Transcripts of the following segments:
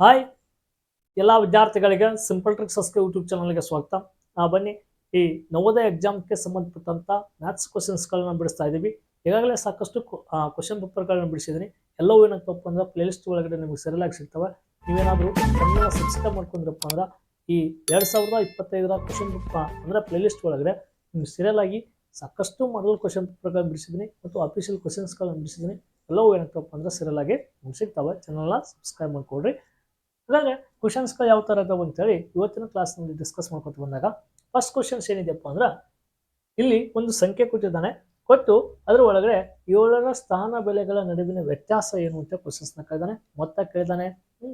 Hi ಎಲ್ಲ ವಿದ್ಯಾರ್ಥಿಗಳಿಗೆ simple ಟ್ರಿಕ್ಸಸ್ಗೆ YouTube ಚಾನಲ್ಗೆ ಸ್ವಾಗತ. ಬನ್ನಿ ಈ ನವೋದಯ ಎಕ್ಸಾಮ್ಗೆ ಸಂಬಂಧಪಟ್ಟಂತ ಮ್ಯಾಥ್ಸ್ ಕ್ವಶನ್ಸ್ಗಳನ್ನ ಬಿಡಿಸ್ತಾ ಇದ್ದೀವಿ ಈಗಾಗಲೇ ಸಾಕಷ್ಟು ಕ್ವಶನ್ ಪೇಪರ್ಗಳನ್ನ ಬಿಡಿಸಿದ್ದೀನಿ ಎಲ್ಲವೂ ಏನಂತಪ್ಪ ಅಂದ್ರೆ ಪ್ಲೇಲಿಸ್ಟ್ ಒಳಗಡೆ ನಿಮಗೆ ಸರಿಯಾಗಿ ಸಿಗ್ತವೆ. ನೀವೇನಾದರೂ ಕನ್ನಡ ಸಬ್ಸ್ಕ್ರೈಬ್ ಮಾಡ್ಕೊಂಡ್ರಪ್ಪ ಅಂದ್ರೆ ಈ ಎರಡು ಸಾವಿರದ ಇಪ್ಪತ್ತೈದರ ಕ್ವಶನ್ ಅಂದ್ರೆ ಪ್ಲೇಲಿಸ್ಟ್ ಒಳಗಡೆ ನಿಮ್ಗೆ ಸೀರಿಯಲ್ ಆಗಿ ಸಾಕಷ್ಟು ಮಾಡಲ್ ಕ್ವಶನ್ ಪೇಪರ್ಗಳನ್ನ ಬಿಡಿಸಿದ್ದೀನಿ ಮತ್ತು ಅಫಿಷಿಯಲ್ ಕ್ವಶನ್ಸ್ಗಳನ್ನ ಬಿಡಿಸಿದ್ದೀನಿ ಎಲ್ಲವೂ ಏನಂತಪ್ಪ ಅಂದ್ರೆ ಸೀರಿಯಲ್ ಆಗಿ ನಿಮ್ಗೆ ಸಿಗ್ತವೆ. ಚಾನಲ್ನ ಸಬ್ಸ್ಕ್ರೈಬ್ ಮಾಡ್ಕೊಡ್ರಿ. ಹಾಗಾದ್ರೆ ಕ್ವಶನ್ಸ್ಗಳು ಯಾವ ಥರ ಅದಾವೆ ಅಂತೇಳಿ ಇವತ್ತಿನ ಕ್ಲಾಸ್ನಲ್ಲಿ ಡಿಸ್ಕಸ್ ಮಾಡ್ಕೊತ ಬಂದಾಗ ಫಸ್ಟ್ ಕ್ವಶನ್ಸ್ ಏನಿದೆಯಪ್ಪ ಅಂದ್ರೆ ಇಲ್ಲಿ ಒಂದು ಸಂಖ್ಯೆ ಕೊಟ್ಟಿದ್ದಾನೆ. ಕೊಟ್ಟು ಅದರ ಒಳಗಡೆ ಏಳರ ಸ್ಥಾನ ಬೆಲೆಗಳ ನಡುವಿನ ವ್ಯತ್ಯಾಸ ಏನು ಅಂತ ಕ್ವಶನ್ಸ್ನ ಕೇಳಿದಾನೆ. ಮೊತ್ತ ಕೇಳಿದಾನೆ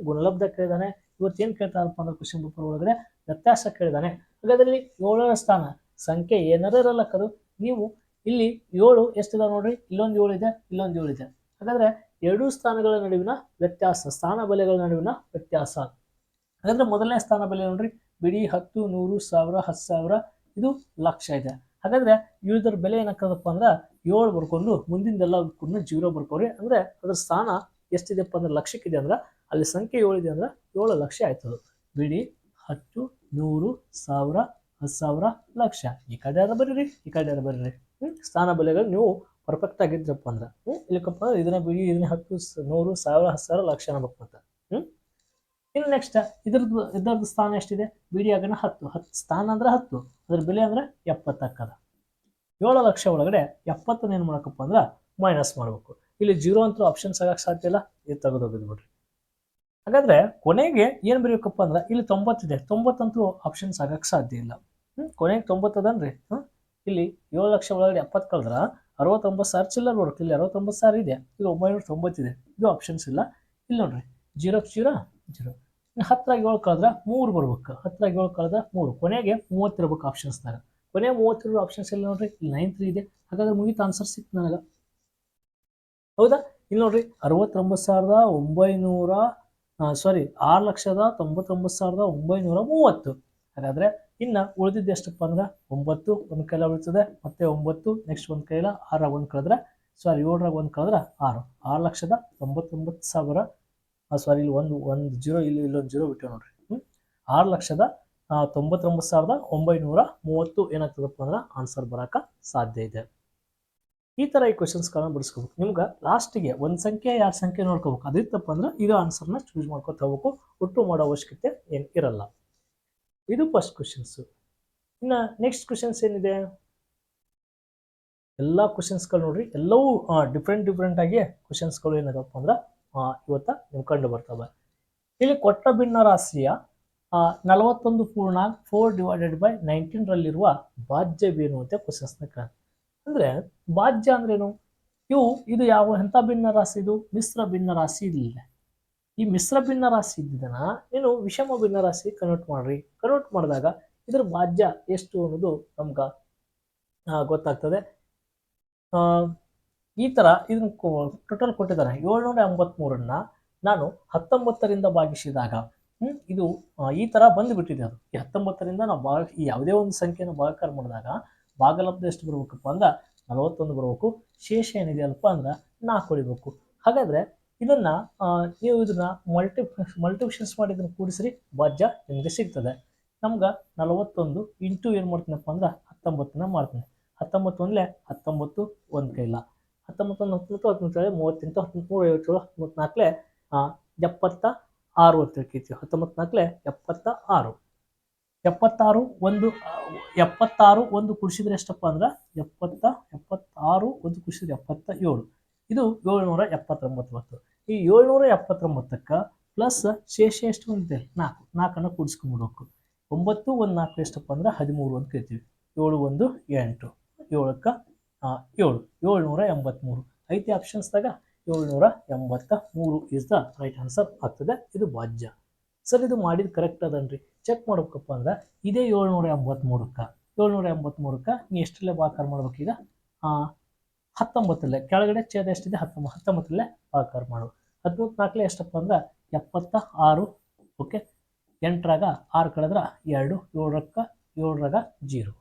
ಗುಣಲಬ್ಧ ಕೇಳಿದಾನೆ. ಏನು ಕೇಳ್ತಾರಪ್ಪ ಅಂದ್ರೆ ಕ್ವಶನ್ ಪೇಪರ್ ಒಳಗಡೆ ವ್ಯತ್ಯಾಸ ಕೇಳಿದಾನೆ. ಹಾಗಾದ್ರೆ ಇಲ್ಲಿ ಏಳರ ಸ್ಥಾನ, ಸಂಖ್ಯೆ ಏನಾರ ಇರಲ್ಲ ಕದು. ನೀವು ಇಲ್ಲಿ ಏಳು ಎಷ್ಟಿದೆ ನೋಡ್ರಿ? ಇಲ್ಲೊಂದು ಏಳು ಇದೆ, ಇಲ್ಲೊಂದು ಏಳು ಇದೆ. ಹಾಗಾದ್ರೆ ಎರಡೂ ಸ್ಥಾನಗಳ ನಡುವಿನ ವ್ಯತ್ಯಾಸ, ಸ್ಥಾನ ಬೆಲೆಗಳ ನಡುವಿನ ವ್ಯತ್ಯಾಸ. ಹಾಗಾದ್ರೆ ಮೊದಲನೇ ಸ್ಥಾನ ಬೆಲೆ ನೋಡ್ರಿ, ಬಿಡಿ ಹತ್ತು, ನೂರು, ಸಾವಿರ, ಹತ್ತು ಸಾವಿರ, ಇದು ಲಕ್ಷ ಇದೆ. ಹಾಗಾದ್ರೆ ಇವ್ರದ್ರ ಬೆಲೆ ಏನಕ್ಕದಪ್ಪ ಅಂದ್ರೆ ಏಳು ಬರ್ಕೊಂಡು ಮುಂದಿಂದೆಲ್ಲ ಕೂಡ ಜೀರೋ ಬರ್ಕೋರಿ. ಅಂದ್ರೆ ಅದ್ರ ಸ್ಥಾನ ಎಷ್ಟಿದೆಪ್ಪ ಅಂದ್ರೆ ಲಕ್ಷಕ್ಕಿದೆ ಅಂದ್ರೆ ಅಲ್ಲಿ ಸಂಖ್ಯೆ ಏಳಿದೆ ಅಂದ್ರೆ ಏಳು ಲಕ್ಷ ಆಯ್ತದ. ಬಿಡಿ ಹತ್ತು, ನೂರು, ಸಾವಿರ, ಹತ್ತು ಸಾವಿರ, ಲಕ್ಷ. ಈ ಕಡೆ ಯಾರು ಬರೀರಿ, ಈ ಕಡೆ ಬರೀರಿ. ಹ್ಮ್, ಸ್ಥಾನ ಬೆಲೆಗಳು ನೀವು ಪರ್ಫೆಕ್ಟ್ ಆಗಿದ್ರಪ್ಪ ಅಂದ್ರೆ ಇಲ್ಲಕ್ಕಪ್ಪ ಅಂದ್ರೆ ಇದನ್ನ ಬಿಡಿ, ಇದನ್ನ ಹತ್ತು ನೂರು, ಸಾವಿರ, ಹತ್ತು ಸಾವಿರ ಲಕ್ಷ ಅನ್ಬೇಕು ಅಂತ ಹ್ಮ್. ಇನ್ನು ನೆಕ್ಸ್ಟ್ ಇದ್ರದ್ದು ಇದ್ರದ್ದು ಸ್ಥಾನ ಎಷ್ಟಿದೆ? ಬಿಡಿ ಆಗನ ಹತ್ತು ಹತ್ತು ಸ್ಥಾನ ಅಂದ್ರೆ ಹತ್ತು, ಅದ್ರ ಬೆಲೆ ಅಂದ್ರೆ ಎಪ್ಪತ್ತಕ್ಕದ ಏಳು ಲಕ್ಷ ಒಳಗಡೆ ಎಪ್ಪತ್ತನ್ನ ಏನು ಮಾಡಕಪ್ಪ ಅಂದ್ರೆ ಮೈನಸ್ ಮಾಡಬೇಕು. ಇಲ್ಲಿ ಜೀರೋ ಅಂತ ಆಪ್ಷನ್ಸ್ ಆಗಕ್ಕೆ ಸಾಧ್ಯ ಇಲ್ಲ, ಇದು ತೆಗೆದೋಗಿದ್ ಬಿಡ್ರಿ. ಹಾಗಾದ್ರೆ ಕೊನೆಗೆ ಏನು ಬರೀಬೇಕಪ್ಪ ಅಂದ್ರೆ ಇಲ್ಲಿ ತೊಂಬತ್ತಿದೆ ತೊಂಬತ್ತಂತೂ ಆಪ್ಷನ್ಸ್ ಆಗಕ್ಕೆ ಸಾಧ್ಯ ಇಲ್ಲ. ಹ್ಮ್, ಕೊನೆಗೆ ತೊಂಬತ್ತದನ್ರಿ ಹ್ಮ್. ಇಲ್ಲಿ ಏಳು ಲಕ್ಷ ಒಳಗಡೆ ಎಪ್ಪತ್ತು ಕಳೆದ್ರ ಅರವತ್ತೊಂಬತ್ತು ಸಾವಿರ ಚಿಲ್ಲರ್ ವರ್ಕ್ ಇಲ್ಲಿ ಅರವತ್ತೊಂಬತ್ತು ಸಾವಿರ ಇದೆ. ಇದು ಒಂಬೈನೂರ ತೊಂಬತ್ತಿದೆ ಇದು. ಆಪ್ಷನ್ಸ್ ಇಲ್ಲ. ಇಲ್ಲಿ ನೋಡ್ರಿ, ಜೀರೋ ಜೀರೋ ಜೀರೋ. ಹತ್ತರಾಗ ಏಳು ಕಳೆದ್ರೆ ಮೂರು ಬರ್ಬೇಕು. ಹತ್ತರಾಗ ಏಳು ಕಳೆದ್ರೆ ಮೂರು. ಕೊನೆಗೆ ಮೂವತ್ತಿರ್ಬೇಕು ಆಪ್ಷನ್ಸ್ನಾಗ ಕೊನೆಗೆ ಮೂವತ್ತಿರೋ ಆಪ್ಷನ್ಸ್ ಇಲ್ಲ ನೋಡ್ರಿ? ಇಲ್ಲಿ ನೈನ್ ತ್ರೀ ಇದೆ. ಹಾಗಾದ್ರೆ ಮುಗಿತು ಆನ್ಸರ್ ಸಿಕ್ತು ನನಗೆ. ಹೌದಾ? ಇಲ್ಲಿ ನೋಡ್ರಿ, ಅರವತ್ತೊಂಬತ್ತು ಸಾವಿರದ ಒಂಬೈನೂರ ಸಾರಿ ಆರು ಲಕ್ಷದ ತೊಂಬತ್ತೊಂಬತ್ತು ಸಾವಿರದ ಒಂಬೈನೂರ ಮೂವತ್ತು. ಹಾಗಾದ್ರೆ ಇನ್ನು ಉಳಿದಿದ್ದು ಎಷ್ಟಪ್ಪ ಅಂದ್ರೆ ಒಂಬತ್ತು, ಒಂದು ಕೈಲ ಉಳಿತದೆ, ಮತ್ತೆ ಒಂಬತ್ತು ನೆಕ್ಸ್ಟ್ ಒಂದು ಕೈಲ ಆರಾಗ ಒಂದು ಕಳೆದ್ರೆ ಸಾರಿ ಏಳರಾಗ ಒಂದು ಕಳೆದ್ರೆ ಆರು. ಆರು ಲಕ್ಷದ ತೊಂಬತ್ತೊಂಬತ್ತು ಸಾವಿರ ಸಾರಿ ಇಲ್ಲಿ ಒಂದು ಒಂದು ಜೀರೋ ಇಲ್ಲಿ ಇಲ್ಲೊಂದು ಜೀರೋ ಬಿಟ್ಟು ನೋಡ್ರಿ. ಆರು ಲಕ್ಷದ ತೊಂಬತ್ತೊಂಬತ್ತು ಸಾವಿರದ ಒಂಬೈನೂರ ಮೂವತ್ತು ಏನಾಗ್ತದಪ್ಪ ಅಂದ್ರೆ ಆನ್ಸರ್ ಬರಕ ಸಾಧ್ಯ ಇದೆ. ಈ ಥರ ಈ ಕ್ವಶನ್ಸ್ಗಳನ್ನ ಬಿಡಿಸ್ಕೋಬೇಕು. ನಿಮ್ಗೆ ಲಾಸ್ಟಿಗೆ ಒಂದು ಸಂಖ್ಯೆ, ಎರಡು ಸಂಖ್ಯೆ ನೋಡ್ಕೋಬೇಕು. ಅದಿತ್ತಪ್ಪ ಅಂದ್ರೆ ಇದು ಆನ್ಸರ್ನ ಚೂಸ್ ಮಾಡ್ಕೊತ ಹೋಗ್ಬೇಕು. ಒಟ್ಟು ಮಾಡೋ ಅವಶ್ಯಕತೆ ಏನು ಇರಲ್ಲ. ಇದು ಫಸ್ಟ್ ಕ್ವಶನ್ಸು ಇನ್ನು ನೆಕ್ಸ್ಟ್ ಕ್ವಶನ್ಸ್ ಏನಿದೆ? ಎಲ್ಲ ಕ್ವಶನ್ಸ್ಗಳು ನೋಡ್ರಿ, ಎಲ್ಲವೂ ಡಿಫ್ರೆಂಟ್ ಡಿಫ್ರೆಂಟ್ ಆಗಿ ಕ್ವಶನ್ಸ್ಗಳು ಏನಿದಪ್ಪ ಅಂದ್ರೆ ಇವತ್ತ ನಿಮ್ಗೆ ಕಂಡು ಬರ್ತವೆ. ಇಲ್ಲಿ ಕೊಟ್ಟ ಭಿನ್ನ ರಾಶಿಯ ನಲವತ್ತೊಂದು ಪೂರ್ಣ ಫೋರ್ ಡಿವೈಡೆಡ್ ಬೈ ನೈನ್ಟೀನ್ರಲ್ಲಿರುವ ಭಾಜ್ಯವೇನು ಅಂತ ಕ್ವಶನ್ಸ್ನ ಕೇಳ ಅಂದರೆ ಭಾಜ್ಯ ಅಂದ್ರೇನು? ಇವು, ಇದು ಯಾವ ಎಂಥ ಭಿನ್ನ ರಾಶಿ ಇದು? ಮಿಶ್ರ ಭಿನ್ನ ರಾಶಿ ಇಲ್ಲ. ಈ ಮಿಶ್ರ ಭಿನ್ನ ರಾಶಿ ಇದ್ದಿದ್ದನ್ನ ನೀನು ವಿಷಮ ಭಿನ್ನ ರಾಶಿ ಕನ್ವರ್ಟ್ ಮಾಡ್ರಿ. ಕನ್ವರ್ಟ್ ಮಾಡಿದಾಗ ಇದ್ರ ಭಾಜ್ಯ ಎಷ್ಟು ಅನ್ನೋದು ನಮ್ಗ ಗೊತ್ತಾಗ್ತದೆ. ಈ ತರ ಇದನ್ನ ಟೋಟಲ್ ಕೊಟ್ಟಿದ್ದಾರೆ. ಏಳ್ನೂರ ಎಂಬತ್ಮೂರನ್ನ ನಾನು ಹತ್ತೊಂಬತ್ತರಿಂದ ಭಾಗಿಸಿದಾಗ ಹ್ಮ್, ಇದು ಈ ತರ ಬಂದುಬಿಟ್ಟಿದೆ ಅದು. ಈ ಹತ್ತೊಂಬತ್ತರಿಂದ ನಾವು ಭಾಗ ಈ ಯಾವುದೇ ಒಂದು ಸಂಖ್ಯೆನ ಭಾಗಕಾರ ಮಾಡಿದಾಗ ಭಾಗಲಬ್ಧ ಎಷ್ಟು ಬರ್ಬೇಕಪ್ಪ ಅಂದ್ರೆ ನಲವತ್ತೊಂದು ಬರಬೇಕು. ಶೇಷ ಏನಿದೆ ಅಲ್ಪ ಅಂದ್ರೆ ನಾಲ್ಕು ಹೊಡಿಬೇಕು. ಹಾಗಾದ್ರೆ ಇದನ್ನ ನೀವು ಇದನ್ನ ಮಲ್ಟಿ ಮಲ್ಟಿಪ್ಷನ್ಸ್ ಮಾಡಿ ಇದನ್ನ ಕೂಡಿಸ್ರಿ ಭಾಜ್ಯ ನಿಮಗೆ ಸಿಗ್ತದೆ. ನಮ್ಗೆ ನಲವತ್ತೊಂದು ಇಂಟು ಏನು ಮಾಡ್ತೀನಪ್ಪ ಅಂದ್ರೆ ಹತ್ತೊಂಬತ್ತನ್ನ ಮಾಡ್ತೀನಿ. ಹತ್ತೊಂಬತ್ತು ಒಂದಲೇ ಹತ್ತೊಂಬತ್ತು ಒಂದು ಕೈಲ. ಹತ್ತೊಂಬತ್ತೊಂದು ಹತ್ತೊಂಬತ್ತು ಹತ್ತೊಂಬತ್ತು ಮೂವತ್ತೆಂಟು ಹತ್ತೊಂಬತ್ತು ಐವತ್ತೇಳು ಹತ್ತೊಂಬತ್ನಾಲ್ಕಲೆ ಎಪ್ಪತ್ತ ಆರು ಅಂತ ಹೇಳ್ತೀವಿ ಹತ್ತೊಂಬತ್ತು ನಾಲ್ಕಲೆ ಎಪ್ಪತ್ತ ಆರು. ಎಪ್ಪತ್ತಾರು ಒಂದು ಎಪ್ಪತ್ತಾರು ಒಂದು ಕುಡಿಸಿದ್ರೆ ಎಷ್ಟಪ್ಪ ಅಂದ್ರೆ ಎಪ್ಪತ್ತ, ಎಪ್ಪತ್ತಾರು ಒಂದು ಕುಡಿಸಿದ್ರೆ ಎಪ್ಪತ್ತ ಏಳು. ಇದು ಏಳ್ನೂರ ಎಪ್ಪತ್ತೊಂಬತ್ತು ಬರ್ತದೆ ಈ ಏಳ್ನೂರ ಎಪ್ಪತ್ತೊಂಬತ್ತಕ್ಕೆ ಪ್ಲಸ್ ಶೇಷ ಎಷ್ಟು ಬಂದಿದೆ? ನಾಲ್ಕು. ನಾಲ್ಕನ್ನು ಕೂಡಿಸ್ಕೊಂಡ್ಬಿಡ್ಬೇಕು. ಒಂಬತ್ತು, ಒಂದು ನಾಲ್ಕು ಎಷ್ಟಪ್ಪ ಅಂದ್ರೆ ಹದಿಮೂರು ಅಂತ ಕರಿತೀವಿ ಏಳು, ಒಂದು, ಎಂಟು. ಏಳಕ್ಕೆ ಏಳು. ಏಳ್ನೂರ ಎಂಬತ್ತ್ಮೂರು ಐತಿ ಆಪ್ಷನ್ಸ್ದಾಗ ಏಳ್ನೂರ ಎಂಬತ್ತ ಮೂರು ಇಸ್ ದ ರೈಟ್ ಆನ್ಸರ್ ಆಗ್ತದೆ. ಇದು ಭಾಜ್ಯ. ಸರ್ ಇದು ಮಾಡಿದ ಕರೆಕ್ಟ್ ಅದನ್ರಿ. ಚೆಕ್ ಮಾಡ್ಬೇಕಪ್ಪ ಅಂದ್ರೆ ಇದೇ ಏಳ್ನೂರ ಎಂಬತ್ತ್ಮೂರಕ್ಕೆ ಏಳ್ನೂರ ಎಂಬತ್ತ್ಮೂರಕ್ಕೆ ನೀ ಎಷ್ಟರಲ್ಲೇ ಭಾಕಾರ ಮಾಡ್ಬೇಕೀಗ? ಆ, ಹತ್ತೊಂಬತ್ತರಲ್ಲೇ ಕೆಳಗಡೆ ಛೇದ ಎಷ್ಟಿದೆ? ಹತ್ತೊಂಬತ್ತು. ಹತ್ತೊಂಬತ್ತಲ್ಲೇ ಭಾಗಕಾರ ಮಾಡು. ಹದಿಮೂರು ನಾಲ್ಕಲೆ ಎಷ್ಟಪ್ಪ ಅಂದ್ರೆ? ಎಪ್ಪತ್ತ ಆರು. ಓಕೆ ಎಂಟರಾಗ ಆರು ಕಳೆದ್ರೆ ಎರಡು ಏಳರಕ್ಕ ಏಳರಾಗ ಜೀರೋ.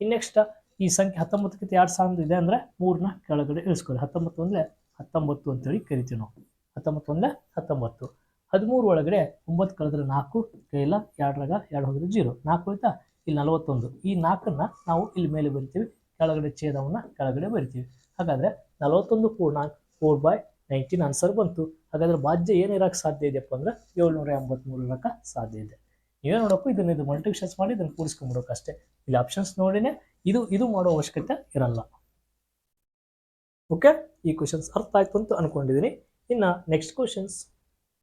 ಇನ್ನು ನೆಕ್ಸ್ಟ್ ಈ ಸಂಖ್ಯೆ ಹತ್ತೊಂಬತ್ತಕ್ಕಿಂತ ಎರಡು ಸಾವಿರದ ಇದೆ ಅಂದರೆ ಮೂರನ್ನ ಕೆಳಗಡೆ ಇಳಿಸ್ಕೊಳ್ಳಿ. ಹತ್ತೊಂಬತ್ತು ಅಂದರೆ ಹತ್ತೊಂಬತ್ತು ಅಂತೇಳಿ ಕರಿತೀವಿ ನಾವು. ಹತ್ತೊಂಬತ್ತು ಅಂದರೆ ಹತ್ತೊಂಬತ್ತು. ಹದಿಮೂರು ಒಳಗಡೆ ಒಂಬತ್ತು ಕಳೆದ್ರೆ ನಾಲ್ಕು ಕೈಲ ಎರಡರಾಗ ಎರಡು ಹೋದ್ರೆ ಜೀರೋ. ನಾಲ್ಕು ಹೋಯ್ತಾ? ಇಲ್ಲಿ ನಲವತ್ತೊಂದು. ಈ ನಾಲ್ಕನ್ನು ನಾವು ಇಲ್ಲಿ ಮೇಲೆ ಬರಿತೀವಿ. ಕೆಳಗಡೆ ಛೇದವನ್ನು ಕೆಳಗಡೆ ಬರಿತೀವಿ. ಹಾಗಾದ್ರೆ ನಲವತ್ತೊಂದು ಪೂರ್ಣಾಂಕ ಫೋರ್ ಬೈ ನೈನ್ಟೀನ್ ಆನ್ಸರ್ ಬಂತು. ಹಾಗಾದ್ರೆ ಬಾಜ್ಯ ಏನು ಇರಕ್ಕೆ ಸಾಧ್ಯ ಇದೆಯಪ್ಪ ಅಂದ್ರೆ ಏಳ್ನೂರ ಎಂಬತ್ಮೂರು ಇರಕ್ಕೆ ಸಾಧ್ಯ ಇದೆ. ನೀವೇ ನೋಡೋಕ್ಕೂ ಇದನ್ನ ಇದು ಮಲ್ಟಿಪ್ಷನ್ಸ್ ಮಾಡಿ ಇದನ್ನು ಕೂಡಿಸ್ಕೊಂಡ್ಬಿಡೋಕೆ ಅಷ್ಟೇ. ಇಲ್ಲಿ ಆಪ್ಷನ್ಸ್ ನೋಡಿನೇ ಇದು ಇದು ಮಾಡೋ ಅವಶ್ಯಕತೆ ಇರಲ್ಲ. ಓಕೆ ಈ ಕ್ವಶನ್ಸ್ ಅರ್ಥ ಆಯ್ತು ಅಂತ ಅನ್ಕೊಂಡಿದ್ದೀನಿ ಇನ್ನು ನೆಕ್ಸ್ಟ್ ಕ್ವಶನ್ಸ್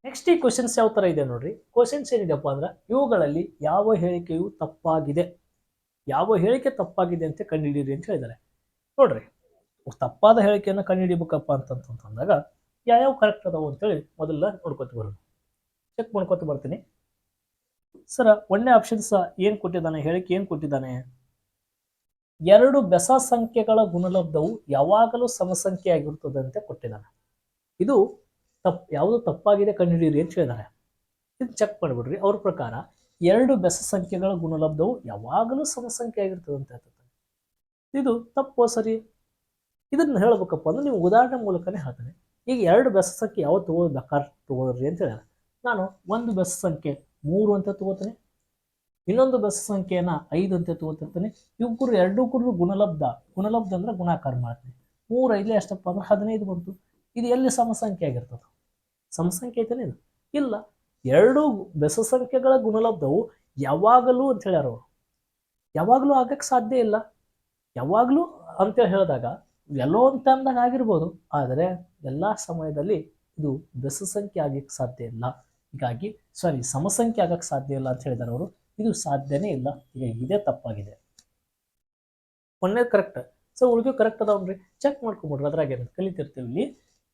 ನೆಕ್ಸ್ಟ್ ಈ ಕ್ವಶನ್ಸ್ ಯಾವ ಥರ ಇದೆ ನೋಡ್ರಿ? ಕ್ವಶನ್ಸ್ ಏನಿದೆಪ್ಪ ಅಂದ್ರೆ ಇವುಗಳಲ್ಲಿ ಯಾವ ಹೇಳಿಕೆಯು ತಪ್ಪಾಗಿದೆ? ಯಾವ ಹೇಳಿಕೆ ತಪ್ಪಾಗಿದೆ ಅಂತ ಕಂಡುಹಿಡಿಯಿರಿ ಅಂತ ಹೇಳಿದ್ದಾರೆ. ನೋಡ್ರಿ, ತಪ್ಪಾದ ಹೇಳಿಕೆಯನ್ನು ಕಂಡುಹಿಡಿಬೇಕಪ್ಪ ಅಂತಂತಂದಾಗ ಯಾವ್ಯಾವ ಕರೆಕ್ಟ್ ಅದಾವು ಅಂತೇಳಿ ಮೊದಲ ನೋಡ್ಕೊತ ಬರೋಣ. ಚೆಕ್ ಮಾಡ್ಕೊತ ಬರ್ತೀನಿ. ಸರ್, ಒಂದನೇ ಆಪ್ಷನ್ಸ್ ಏನು ಕೊಟ್ಟಿದ್ದಾನೆ, ಹೇಳಿಕೆ ಏನು ಕೊಟ್ಟಿದ್ದಾನೆ? ಎರಡು ಬೆಸ ಸಂಖ್ಯೆಗಳ ಗುಣಲಬ್ಧವು ಯಾವಾಗಲೂ ಸಮಸಂಖ್ಯೆ ಆಗಿರುತ್ತದೆ ಅಂತ ಕೊಟ್ಟಿದ್ದಾನೆ. ಇದು ತಪ್ಪು ಯಾವುದು ತಪ್ಪಾಗಿದೆ ಕಂಡುಹಿಡಿಯಿರಿ ಅಂತ ಹೇಳಿದ್ದಾರೆ. ಇದು ಚೆಕ್ ಮಾಡಿಬಿಡ್ರಿ, ಅವ್ರ ಪ್ರಕಾರ ಎರಡು ಬೆಸ ಸಂಖ್ಯೆಗಳ ಗುಣಲಬ್ಧವು ಯಾವಾಗಲೂ ಸಮಸಂಖ್ಯೆ ಆಗಿರ್ತದೆ ಅಂತ ಹೇಳ್ತಾರೆ ಇದು ತಪ್ಪು ಸರಿ? ಇದನ್ನ ಹೇಳ್ಬೇಕಪ್ಪ ಅಂದ್ರೆ ನೀವು ಉದಾಹರಣೆ ಮೂಲಕನೇ ಹೇಳ್ತೇನೆ. ಈಗ ಎರಡು ಬೆಸ ಸಂಖ್ಯೆ ಯಾವ ತಗೋ ಬೇಕಾದ್ರೆ ತಗೋದ್ರಿ ಅಂತ ಹೇಳಿದ್ರೆ, ನಾನು ಒಂದು ಬೆಸ ಸಂಖ್ಯೆ ಮೂರು ಅಂತ ತಗೋತೀನಿ, ಇನ್ನೊಂದು ಬೆಸ ಸಂಖ್ಯೆನ ಐದು ಅಂತ ತಗೋತಿರ್ತೇನೆ ಇವ್ರು ಎರಡೂ ಕೂಡ ಗುಣಲಬ್ಧ ಗುಣಲಬ್ಧ ಅಂದ್ರೆ ಗುಣಾಕಾರ ಮಾಡ್ತೀನಿ. ಮೂರು ಐದಲೇ ಎಷ್ಟಪ್ಪ ಅಂದ್ರೆ ಹದಿನೈದು ಬಂತು. ಇದು ಎಲ್ಲಿ ಸಮಸಂಖ್ಯೆ ಆಗಿರ್ತದೆ ಸಮಸಂಖ್ಯೆ ಐತೇನೆ ಇದು? ಇಲ್ಲ. ಎರಡು ಬೆಸ ಸಂಖ್ಯೆಗಳ ಗುಣಲಬ್ಧವು ಯಾವಾಗಲೂ ಅಂತ ಹೇಳ್ಯಾರ ಅವರು. ಯಾವಾಗಲೂ ಆಗಕ್ಕೆ ಸಾಧ್ಯ ಇಲ್ಲ. ಯಾವಾಗಲೂ ಅಂತೇಳಿ ಹೇಳಿದಾಗ ಎಲ್ಲೋ ಒಂದು ಟೈಮ್ದಾಗ ಆಗಿರ್ಬೋದು, ಆದರೆ ಎಲ್ಲ ಸಮಯದಲ್ಲಿ ಇದು ಬೆಸ ಸಂಖ್ಯೆ ಆಗಕ್ಕೆ ಸಾಧ್ಯ ಇಲ್ಲ. ಹೀಗಾಗಿ ಸಾರಿ ಸಮಸಂಖ್ಯೆ ಆಗಕ್ಕೆ ಸಾಧ್ಯ ಇಲ್ಲ ಅಂತ ಹೇಳಿದಾರೆ ಅವರು. ಇದು ಸಾಧ್ಯನೇ ಇಲ್ಲ. ಈಗ ಇದೇ ತಪ್ಪಾಗಿದೆ. ಒಂದೇ ಕರೆಕ್ಟ್ ಸೊ ಉಳಿದು ಕರೆಕ್ಟ್ ಅದಾವನ್ರಿ? ಚೆಕ್ ಮಾಡ್ಕೊಂಬಿಡ್ರಿ. ಅದ್ರಾಗ ಕಲಿತಿರ್ತೀವಿ ಇಲ್ಲಿ.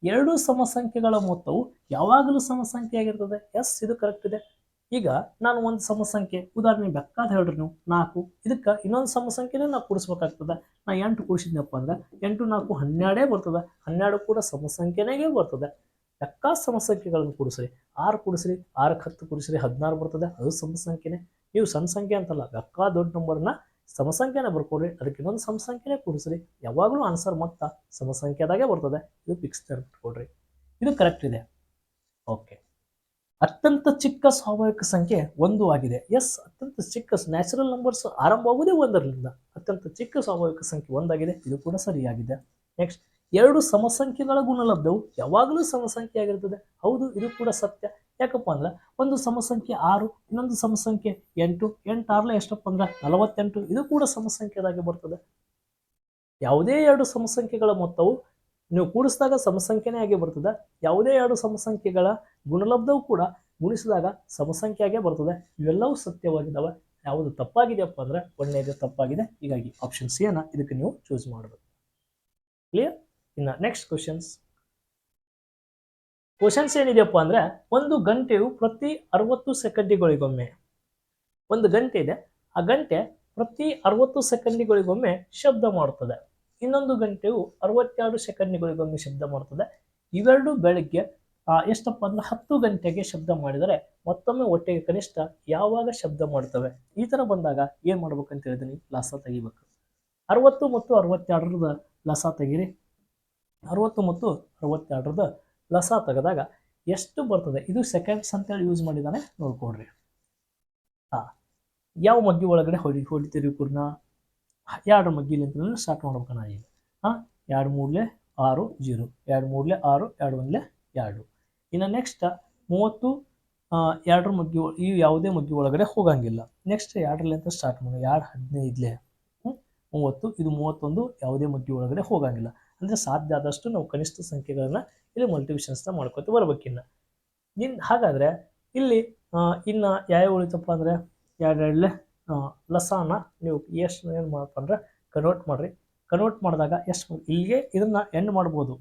ಎರಡು ಸಮಸಂಖ್ಯೆಗಳ ಮೊತ್ತವು ಯಾವಾಗಲೂ ಸಮಸಂಖ್ಯೆ ಆಗಿರ್ತದೆ ಎಸ್ ಇದು ಕರೆಕ್ಟ್ ಇದೆ. ಈಗ ನಾನು ಒಂದು ಸಮಸಂಖ್ಯೆ, ಉದಾಹರಣೆ ಬೇಕಾದ ಹೇಳ್ರಿ ನೀವು, ನಾಲ್ಕು. ಇದಕ್ಕೆ ಇನ್ನೊಂದು ಸಮಸಂಖ್ಯೆನೇ ನಾವು ಕೂಡಿಸ್ಬೇಕಾಗ್ತದೆ. ನಾ ಎಂಟು ಕೂಡಿಸಿದ್ನಪ್ಪ ಅಂದ್ರೆ, ಎಂಟು, ನಾಲ್ಕು, ಹನ್ನೆರಡೇ ಬರ್ತದೆ. ಹನ್ನೆರಡು ಕೂಡ ಸಮಸಂಖ್ಯೆನೇ ಬರ್ತದೆ. ಲೆಕ್ಕ ಸಮಸಂಖ್ಯೆಗಳನ್ನು ಕೂಡಿಸ್ರಿ. ಆರು ಕೂಡಿಸ್ರಿ, ಆರಕ್ಕೆ ಹತ್ತು ಕೂಡಿಸ್ರಿ, ಹದಿನಾರು ಬರ್ತದೆ. ಅದು ಸಮಸಂಖ್ಯೆನೇ. ನೀವು ಸಣ್ಣ ಸಂಖ್ಯೆ ಅಂತಲ್ಲ, ಲೆಕ್ಕ ದೊಡ್ಡ ನಂಬರ್ನ ಸಮಸಂಖ್ಯೆನ ಬರ್ಕೊಡ್ರಿ, ಅದಕ್ಕೆ ಇನ್ನೊಂದು ಸಮಸಂಖ್ಯೆನೇ ಕೂಡಿಸ್ರಿ. ಯಾವಾಗಲೂ ಆನ್ಸರ್ ಮೊತ್ತ ಸಮಸಂಖ್ಯೆದಾಗೆ ಬರ್ತದೆ. ಇದು ಫಿಕ್ಸ್ ಕೊಡ್ರಿ. ಇದು ಕರೆಕ್ಟ್ ಇದೆ. ಓಕೆ ಅತ್ಯಂತ ಚಿಕ್ಕ ಸ್ವಾಭಾವಿಕ ಸಂಖ್ಯೆ ಒಂದು ಆಗಿದೆ. ಎಸ್ ಅತ್ಯಂತ ಚಿಕ್ಕ ನ್ಯಾಚುರಲ್ ನಂಬರ್ಸ್ ಆರಂಭವಾಗುವುದೇ ಒಂದರಿಂದ ಅತ್ಯಂತ ಚಿಕ್ಕ ಸ್ವಾಭಾವಿಕ ಸಂಖ್ಯೆ ಒಂದಾಗಿದೆ. ಇದು ಕೂಡ ಸರಿಯಾಗಿದೆ. ನೆಕ್ಸ್ಟ್ ಎರಡು ಸಮಸಂಖ್ಯೆಗಳ ಗುಣಲಬ್ಧವು ಯಾವಾಗಲೂ ಸಮಸಂಖ್ಯೆ ಆಗಿರ್ತದೆ ಹೌದು, ಇದು ಕೂಡ ಸತ್ಯ. ಯಾಕಪ್ಪ ಅಂದ್ರೆ ಒಂದು ಸಮಸಂಖ್ಯೆ ಆರು, ಇನ್ನೊಂದು ಸಮಸಂಖ್ಯೆ ಎಂಟು ಎಂಟು ಆರ್ಲೆ ಎಷ್ಟಪ್ಪ ಅಂದ್ರೆ ನಲವತ್ತೆಂಟು, ಇದು ಕೂಡ ಸಮಸಂಖ್ಯೆದಾಗಿ ಬರ್ತದೆ. ಯಾವುದೇ ಎರಡು ಸಮಸಂಖ್ಯೆಗಳ ಮೊತ್ತವು ನೀವು ಕೂಡಿಸಿದಾಗ ಸಮಸಂಖ್ಯೆನೇ ಆಗಿ ಬರ್ತದೆ. ಯಾವುದೇ ಎರಡು ಸಮಸಂಖ್ಯೆಗಳ ಗುಣಲಬ್ಧವು ಕೂಡ ಗುಣಿಸಿದಾಗ ಸಮಸಂಖ್ಯೆಯಾಗೆ ಬರ್ತದೆ. ಇವೆಲ್ಲವೂ ಸತ್ಯವಾಗಿದ್ದಾವೆ. ಯಾವುದು ತಪ್ಪಾಗಿದೆಯಪ್ಪ ಅಂದ್ರೆ ಒಳ್ಳೆಯದು ತಪ್ಪಾಗಿದೆ. ಹೀಗಾಗಿ ಆಪ್ಷನ್ ಸಿ ಅನ್ನ ಇದಕ್ಕೆ ನೀವು ಚೂಸ್ ಮಾಡಬೇಕು. ಕ್ಲಿಯರ್ ಇನ್ನು ನೆಕ್ಸ್ಟ್ ಕ್ವಶನ್ಸ್ ಕ್ವಶನ್ಸ್ ಏನಿದೆಯಪ್ಪ ಅಂದ್ರೆ, ಒಂದು ಗಂಟೆಯು ಪ್ರತಿ ಅರವತ್ತು ಸೆಕೆಂಡಿಗಳಿಗೊಮ್ಮೆ. ಒಂದು ಗಂಟೆ ಇದೆ, ಆ ಗಂಟೆ ಪ್ರತಿ ಅರವತ್ತು ಸೆಕೆಂಡಿಗಳಿಗೊಮ್ಮೆ ಶಬ್ದ ಮಾಡುತ್ತದೆ ಇನ್ನೊಂದು ಗಂಟೆಯು ಅರವತ್ತೆರಡು ಸೆಕೆಂಡ್ಗಳಿಗೊಮ್ಮೆ ಶಬ್ದ ಮಾಡುತ್ತದೆ ಇವೆರಡು ಬೆಳಗ್ಗೆ ಎಷ್ಟಪ್ಪ ಅಂದ್ರೆ ಹತ್ತು ಗಂಟೆಗೆ ಶಬ್ದ ಮಾಡಿದರೆ ಮತ್ತೊಮ್ಮೆ ಒಟ್ಟಿಗೆ ಕನಿಷ್ಠ ಯಾವಾಗ ಶಬ್ದ ಮಾಡ್ತವೆ? ಈ ಥರ ಬಂದಾಗ ಏನು ಮಾಡ್ಬೇಕಂತ ಹೇಳಿದೀನಿ ಲಾಸ ತೆಗಿಬೇಕು. ಅರವತ್ತು ಮತ್ತು ಅರವತ್ತೆರಡರದ ಲಾಸ ತೆಗೀರಿ. ಅರವತ್ತು ಮತ್ತು ಅರವತ್ತೆರಡರದ ಲಸ ತೆಗೆದಾಗ ಎಷ್ಟು ಬರ್ತದೆ? ಇದು ಸೆಕೆಂಡ್ಸ್ ಅಂತೇಳಿ ಯೂಸ್ ಮಾಡಿದಾನೆ ನೋಡ್ಕೊಡ್ರಿ ಹಾಂ, ಯಾವ ಮಗ್ಗಿ ಒಳಗಡೆ ಹೊಡಿ ಹೊಡಿತೀರಿ ಕುರ್ನ ಎರಡು ಮಗ್ಗಿಲಿಂತ ಸ್ಟಾರ್ಟ್ ಮಾಡ್ಬೇಕು ನಾ ಈಗ. ಹಾಂ, ಎರಡು ಮೂರಲೆ ಆರು ಜೀರೋ, ಎರಡು ಮೂರಲೆ ಆರು, ಎರಡು ಒಂದಲೆ ಎರಡು. ಇನ್ನು ನೆಕ್ಸ್ಟ್ ಮೂವತ್ತು ಎರಡರ ಮಗ್ಗಿ ಈ ಯಾವುದೇ ಮಗ್ಗಿ ಒಳಗಡೆ ಹೋಗಂಗಿಲ್ಲ. ನೆಕ್ಸ್ಟ್ ಎರಡರಲ್ಲಿ ಅಂತ ಸ್ಟಾರ್ಟ್ ಮಾಡಿ ಎರಡು ಹದಿನೈದಲೆ ಮೂವತ್ತು, ಇದು ಮೂವತ್ತೊಂದು ಯಾವುದೇ ಮಗ್ಗಿ ಒಳಗಡೆ ಹೋಗಂಗಿಲ್ಲ. ಅಂದರೆ ಸಾಧ್ಯ ಆದಷ್ಟು ನಾವು ಕನಿಷ್ಠ ಸಂಖ್ಯೆಗಳನ್ನ ಇಲ್ಲಿ ಮಲ್ಟಿವಿಷನ್ಸ್ನ ಮಾಡ್ಕೊತ ಬರ್ಬೇಕಿನ್ನ ಇನ್ನು. ಹಾಗಾದರೆ ಇಲ್ಲಿ ಇನ್ನು ಯಾವ ಉಳಿತಪ್ಪ ಅಂದರೆ ಎರಡೆರಡಲೆ ಲಸಾನ ನೀವು ಎಷ್ಟು ಏನು ಮಾಡಪ್ಪ ಅಂದ್ರೆ ಕನ್ವರ್ಟ್ ಮಾಡಿರಿ. ಕನ್ವರ್ಟ್ ಮಾಡಿದಾಗ ಎಷ್ಟು ಇಲ್ಲಿಗೆ ಇದನ್ನ ಎಂಡ್ ಮಾಡ್ಬೋದು.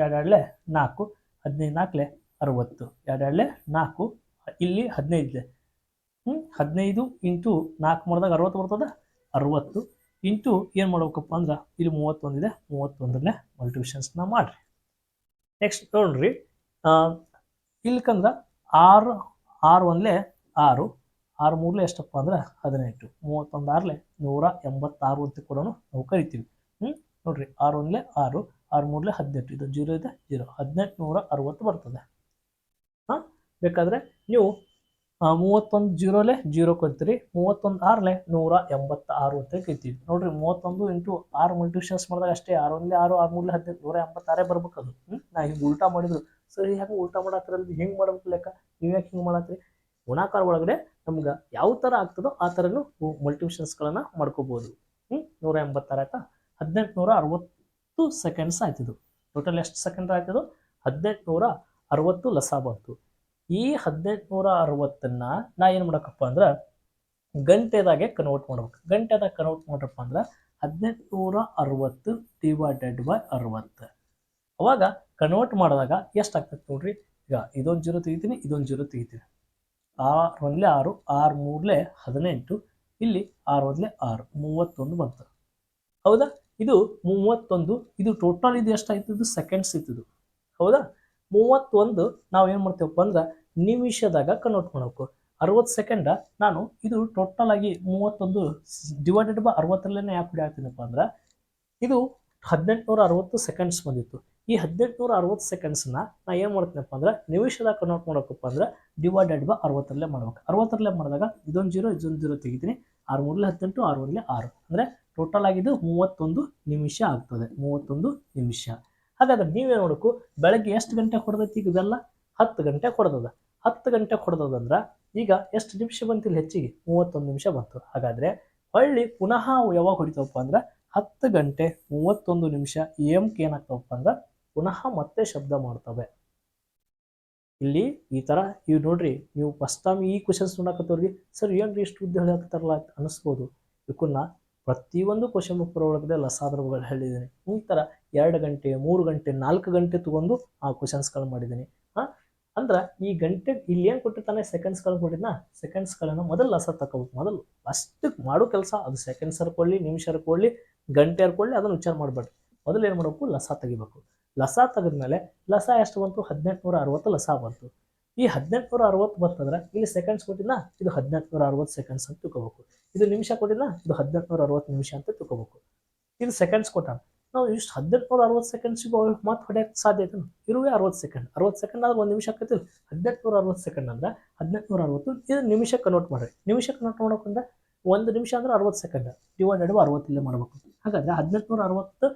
ಎರಡೆರಡಲೆ ನಾಲ್ಕು ಹದಿನೈದು ನಾಲ್ಕಲೆ ಅರವತ್ತು ಎರಡೆರಡಲೆ ನಾಲ್ಕು, ಇಲ್ಲಿ ಹದಿನೈದಲೆ. ಹ್ಞೂ ಹದಿನೈದು ಇಂಟು ನಾಲ್ಕು ಮಾಡಿದಾಗ ಅರವತ್ತು ಬರ್ತದೆ? ಅರವತ್ತು. ಇಂಟು ಏನು ಮಾಡ್ಬೇಕಪ್ಪ ಅಂದ್ರೆ ಇಲ್ಲಿ ಮೂವತ್ತೊಂದಿದೆ. ಮೂವತ್ತೊಂದರಲ್ಲೇ ಮಲ್ಟಿವಿಷನ್ಸ್ನ ಮಾಡಿರಿ. ನೆಕ್ಸ್ಟ್ ನೋಡ್ರಿ. ಇಲ್ಕಂದ್ರ ಆರು ಆರು ಒಂದಲೇ ಆರು ಆರು ಮೂರಲೆ ಎಷ್ಟಪ್ಪ ಅಂದ್ರೆ ಹದಿನೆಂಟು. ಮೂವತ್ತೊಂದು ಆರ್ಲೆ ನೂರ ಎಂಬತ್ತಾರು ಅಂತ ಕೂಡ ನಾವು ಕರಿತೀವಿ. ಹ್ಞೂ ನೋಡ್ರಿ ಆರು ಒಂದಲೇ ಆರು ಆರು ಮೂರಲೆ ಹದಿನೆಂಟು. ಇದು ಜೀರೋ ಇದೆ, ಜೀರೋ. ಹದಿನೆಂಟು ನೂರ ಅರವತ್ತು ಬರ್ತದೆ. ಹಾಂ, ಬೇಕಾದ್ರೆ ನೀವು ಮೂವತ್ತೊಂದು ಜೀರೋಲೆ ಜೀರೋ ಕೊಡ್ತೀರಿ. ಮೂವತ್ತೊಂದು ಆರ್ಲೆ ನೂರ ಎಂಬತ್ತಾರು ಅಂತ ಕರಿತೀವಿ ನೋಡ್ರಿ, ಮೂವತ್ತೊಂದು ಇಂಟು ಆರು ಮಲ್ಟಿಪ್ಲಿಷನ್ಸ್ ಮಾಡಿದಾಗ ಅಷ್ಟೇ ಆರು ಒಂದೇ ಆರು ಆರು ಮೂರಲೆ ಹದಿನೈದು, ನೂರ ಎಂಬತ್ತಾರೇ ಬರ್ಬೇಕು ಅದು? ನಾ ಹಿಂಗೆ ಉಲ್ಟಾ ಮಾಡಿದ್ರು. ಸರಿ ಹೆಂಗೆ ಉಲ್ಟಾ ಮಾಡತ್ತಿರಲ್ರಿ ಹಿಂಗೆ ಮಾಡ್ಬೇಕು ಲೆಕ್ಕ? ನೀವು ಯಾಕೆ ಹಿಂಗೆ ಮಾಡತ್ರಿ? ಗುಣಾಕಾರ ಒಳಗಡೆ ನಮ್ಗೆ ಯಾವ ಥರ ಆಗ್ತದೋ ಆ ಥರನೂ ಮಲ್ಟಿಪ್ಲಿಷನ್ಸ್ಗಳನ್ನು ಮಾಡ್ಕೋಬೋದು. ಹ್ಞೂ ನೂರ ಎಂಬತ್ತಾರು ಆಯ್ತಾ? ಹದಿನೆಂಟು ನೂರ ಅರವತ್ತು ಸೆಕೆಂಡ್ಸ್ ಆಯ್ತಿದ್ದು ಟೋಟಲ್ ಎಷ್ಟು ಸೆಕೆಂಡ್ ಆಯ್ತದೋ? ಹದಿನೆಂಟು ನೂರ ಅರವತ್ತು ಲಸ ಬಂತು ಈ ಹದಿನೆಂಟುನೂರ ಅರವತ್ತನ್ನು ನಾ ಏನು ಮಾಡಬೇಕಪ್ಪ ಅಂದ್ರೆ ಗಂಟೆದಾಗೆ ಕನ್ವರ್ಟ್ ಮಾಡ್ಬೇಕು. ಗಂಟೆದಾಗ ಕನ್ವರ್ಟ್ ಮಾಡ್ರಪ್ಪ ಅಂದ್ರೆ ಹದಿನೆಂಟುನೂರ ಅರವತ್ತು ಡಿವೈಡೆಡ್ ಬೈ ಅರವತ್ತು. ಅವಾಗ ಕನ್ವರ್ಟ್ ಮಾಡಿದಾಗ ಎಷ್ಟಾಗ್ತದೆ ನೋಡ್ರಿ? ಈಗ ಇದೊಂದು ಜೀರೋ ತೆಗಿತೀನಿ, ಇದೊಂದು ಜೀರೋ ತೆಗಿತೀನಿ. ಆರು ಒಂದ್ಲೆ ಆರು ಆರು ಮೂರ್ಲೆ ಹದಿನೆಂಟು, ಇಲ್ಲಿ ಆರು ಒಂದ್ಲೆ ಆರು, ಮೂವತ್ತೊಂದು ಬಂತು. ಹೌದಾ? ಇದು ಮೂವತ್ತೊಂದು, ಇದು ಟೋಟಲ್ ಇದು ಎಷ್ಟಾಯ್ತು ಇದು ಸೆಕೆಂಡ್ಸ್ ಇತ್ತು ಹೌದಾ? ಮೂವತ್ತೊಂದು ನಾವು ಏನು ಮಾಡ್ತೇವಪ್ಪ ಅಂದ್ರೆ ನಿಮಿಷದಾಗ ಕನ್ವರ್ಟ್ ಮಾಡಬೇಕು. ಅರವತ್ತು ಸೆಕೆಂಡ ನಾನು ಇದು ಟೋಟಲ್ ಆಗಿ ಮೂವತ್ತೊಂದು ಡಿವೈಡೆಡ್ ಬೈ ಅರವತ್ತರಲ್ಲೇ ಯಾಕೆ ಬಿಡಾಕ್ತೀನಪ್ಪ ಅಂದ್ರೆ, ಇದು ಹದಿನೆಂಟುನೂರ ಅರವತ್ತು ಸೆಕೆಂಡ್ಸ್ ಬಂದಿತ್ತು. ಈ ಹದಿನೆಂಟುನೂರ ಅರವತ್ತು ಸೆಕೆಂಡ್ಸ್ನ ನಾ ಏನು ಮಾಡ್ತೀನಪ್ಪ ಅಂದ್ರೆ, ನಿಮಿಷದಾಗ ಕನ್ವರ್ಟ್ ಮಾಡೋಕಪ್ಪ ಅಂದ್ರೆ ಡಿವೈಡೆಡ್ ಬೈ ಅರವತ್ತರಲ್ಲೇ ಮಾಡ್ಬೇಕು. ಅರವತ್ತರಲ್ಲೇ ಮಾಡಿದಾಗ ಇದೊಂದು ಜೀರೋ ಇದೊಂದು ಜೀರೋ ತೆಗಿತೀನಿ. ಆರು ಮೂರಲೆ ಹದಿನೆಂಟು ಆರು ಒಂದಲೇ ಆರು. ಅಂದರೆ ಟೋಟಲ್ ಆಗಿದ್ದು ಮೂವತ್ತೊಂದು ನಿಮಿಷ ಆಗ್ತದೆ. ಮೂವತ್ತೊಂದು ನಿಮಿಷ. ಹಾಗಾದ್ರೆ ನೀವೇ ನೋಡಬೇಕು ಬೆಳಗ್ಗೆ ಎಷ್ಟು ಗಂಟೆ ಹೊಡೆದೈತಿ ಇದೆಲ್ಲ? ಹತ್ತು ಗಂಟೆ ಹೊಡೆದದ. ಹತ್ತು ಗಂಟೆ ಹೊಡೆದದಂದ್ರೆ ಈಗ ಎಷ್ಟು ನಿಮಿಷ ಬಂತಿಲ್ಲ ಹೆಚ್ಚಿಗೆ? ಮೂವತ್ತೊಂದು ನಿಮಿಷ ಬಂತು. ಹಾಗಾದ್ರೆ ಹೊಳ್ಳಿ ಪುನಃ ಯಾವಾಗ ಹೊಡಿತಾವಪ್ಪ ಅಂದ್ರೆ ಹತ್ತು ಗಂಟೆ ಮೂವತ್ತೊಂದು ನಿಮಿಷ ಎಂ ಕೆ ಏನಾಗ್ತಾವಪ್ಪ ಅಂದ್ರೆ ಪುನಃ ಮತ್ತೆ ಶಬ್ದ ಮಾಡ್ತವೆ. ಇಲ್ಲಿ ಈ ಥರ ಇವು ನೋಡ್ರಿ, ನೀವು ಫಸ್ಟ್ ಟೈಮ್ ಈ ಕ್ವಶನ್ಸ್ ನೋಡಕತ್ತವ್ರಿಗೆ, ಸರ್, ಏನ್ರಿ ಇಷ್ಟು ಉದ್ದ ಹೇಳಿ ಅಂತ ಅನಿಸ್ಬೋದು ಇವಕ್ಕನ್ನ ಪ್ರತಿಯೊಂದು ಕ್ವಶನ್ ಪೇಪರ್ ಒಳಗಡೆ ಲಸಾದ್ರಗಳು ಹೇಳಿದ್ದೀನಿ. ಈ ಥರ ಎರಡು ಗಂಟೆ, ಮೂರು ಗಂಟೆ, ನಾಲ್ಕು ಗಂಟೆ ತಗೊಂಡು ಆ ಕ್ವಶನ್ಸ್ಗಳು ಮಾಡಿದ್ದೀನಿ. ಅಂದ್ರೆ ಈ ಗಂಟೆ ಇಲ್ಲಿ ಏನು ಕೊಟ್ಟಿರ್ತಾನೆ? ಸೆಕೆಂಡ್ಸ್ಗಳು ಕೊಟ್ಟಿದ್ನ? ಸೆಕೆಂಡ್ಸ್ಗಳನ್ನು ಮೊದಲು ಲಸ ತಗೋಬೇಕು ಮೊದಲು ಅಷ್ಟಕ್ಕೆ ಮಾಡೋ ಕೆಲಸ ಅದು ಸೆಕೆಂಡ್ಸ್ ಹರ್ಕೊಳ್ಳಿ ನಿಮಿಷ ಹರ್ಕೊಳ್ಳಿ ಗಂಟೆ ಹರ್ಕೊಳ್ಳಿ ಅದನ್ನು ವಿಚಾರ ಮಾಡಬೇಡ್ರಿ. ಮೊದಲು ಏನು ಮಾಡಬೇಕು? ಲಸ ತೆಗಿಬೇಕು. ಲಸ ತೆಗೆದ್ಮೇಲೆ ಲಸ ಎಷ್ಟು ಬಂತು? ಹದಿನೆಂಟುನೂರ ಅರವತ್ತು ಲಸ ಬಂತು. ಈ ಹದಿನೆಂಟುನೂರ ಅರವತ್ತು ಬಂತಂದ್ರೆ ಇಲ್ಲಿ ಸೆಕೆಂಡ್ಸ್ ಕೊಟ್ಟಿದ್ನ? ಇದು ಹದಿನೆಂಟುನೂರ ಅರವತ್ತು ಸೆಕೆಂಡ್ಸ್ ಅಂತ ತಗೋಬೇಕು ಇದು ನಿಮಿಷ ಕೊಟ್ಟಿದ್ನ? ಇದು ಹದಿನೆಂಟುನೂರ ಅರವತ್ತು ನಿಮಿಷ ಅಂತ ತಗೋಬೇಕು ಇದು ಸೆಕೆಂಡ್ಸ್ ಕೊಟ್ಟಾನ ನಾವು ಇಷ್ಟು ಹದಿನೆಂಟುನೂರ ಅರವತ್ತು ಸೆಕೆಂಡ್ಸಿಗೆ ಮತ್ತೆ ಹೊಡೆಯಕ್ಕೆ ಸಾಧ್ಯ ಐತೆ ಇರುವೆ ಅರವತ್ತು ಸೆಕೆಂಡ್ ಅರವತ್ತು ಸೆಕೆಂಡ್ ಆದ್ರೆ ಒಂದು ನಿಮಿಷ ಹದಿನೆಂಟು ನೂರ ಅರವತ್ತು ಸೆಕೆಂಡ್ ಅಂದ್ರೆ ಹದಿನೆಂಟು ನೂರ ಅರವತ್ತು. ಇದು ನಿಮಿಷ ಕನ್ವರ್ಟ್ ಮಾಡ್ರಿ. ನಿಮಿಷ ಕನ್ವರ್ಟ್ ಮಾಡೋಕಂದ್ರೆ ಒಂದು ನಿಮಿಷ ಅಂದ್ರೆ ಅರವತ್ತು ಸೆಕೆಂಡ್ ಡಿವೈಡೆಡ್ ಅರವತ್ತಲ್ಲೇ ಮಾಡಬೇಕು. ಹಾಗಾದ್ರೆ ಹದಿನೆಂಟು ನೂರ ಅರವತ್ತು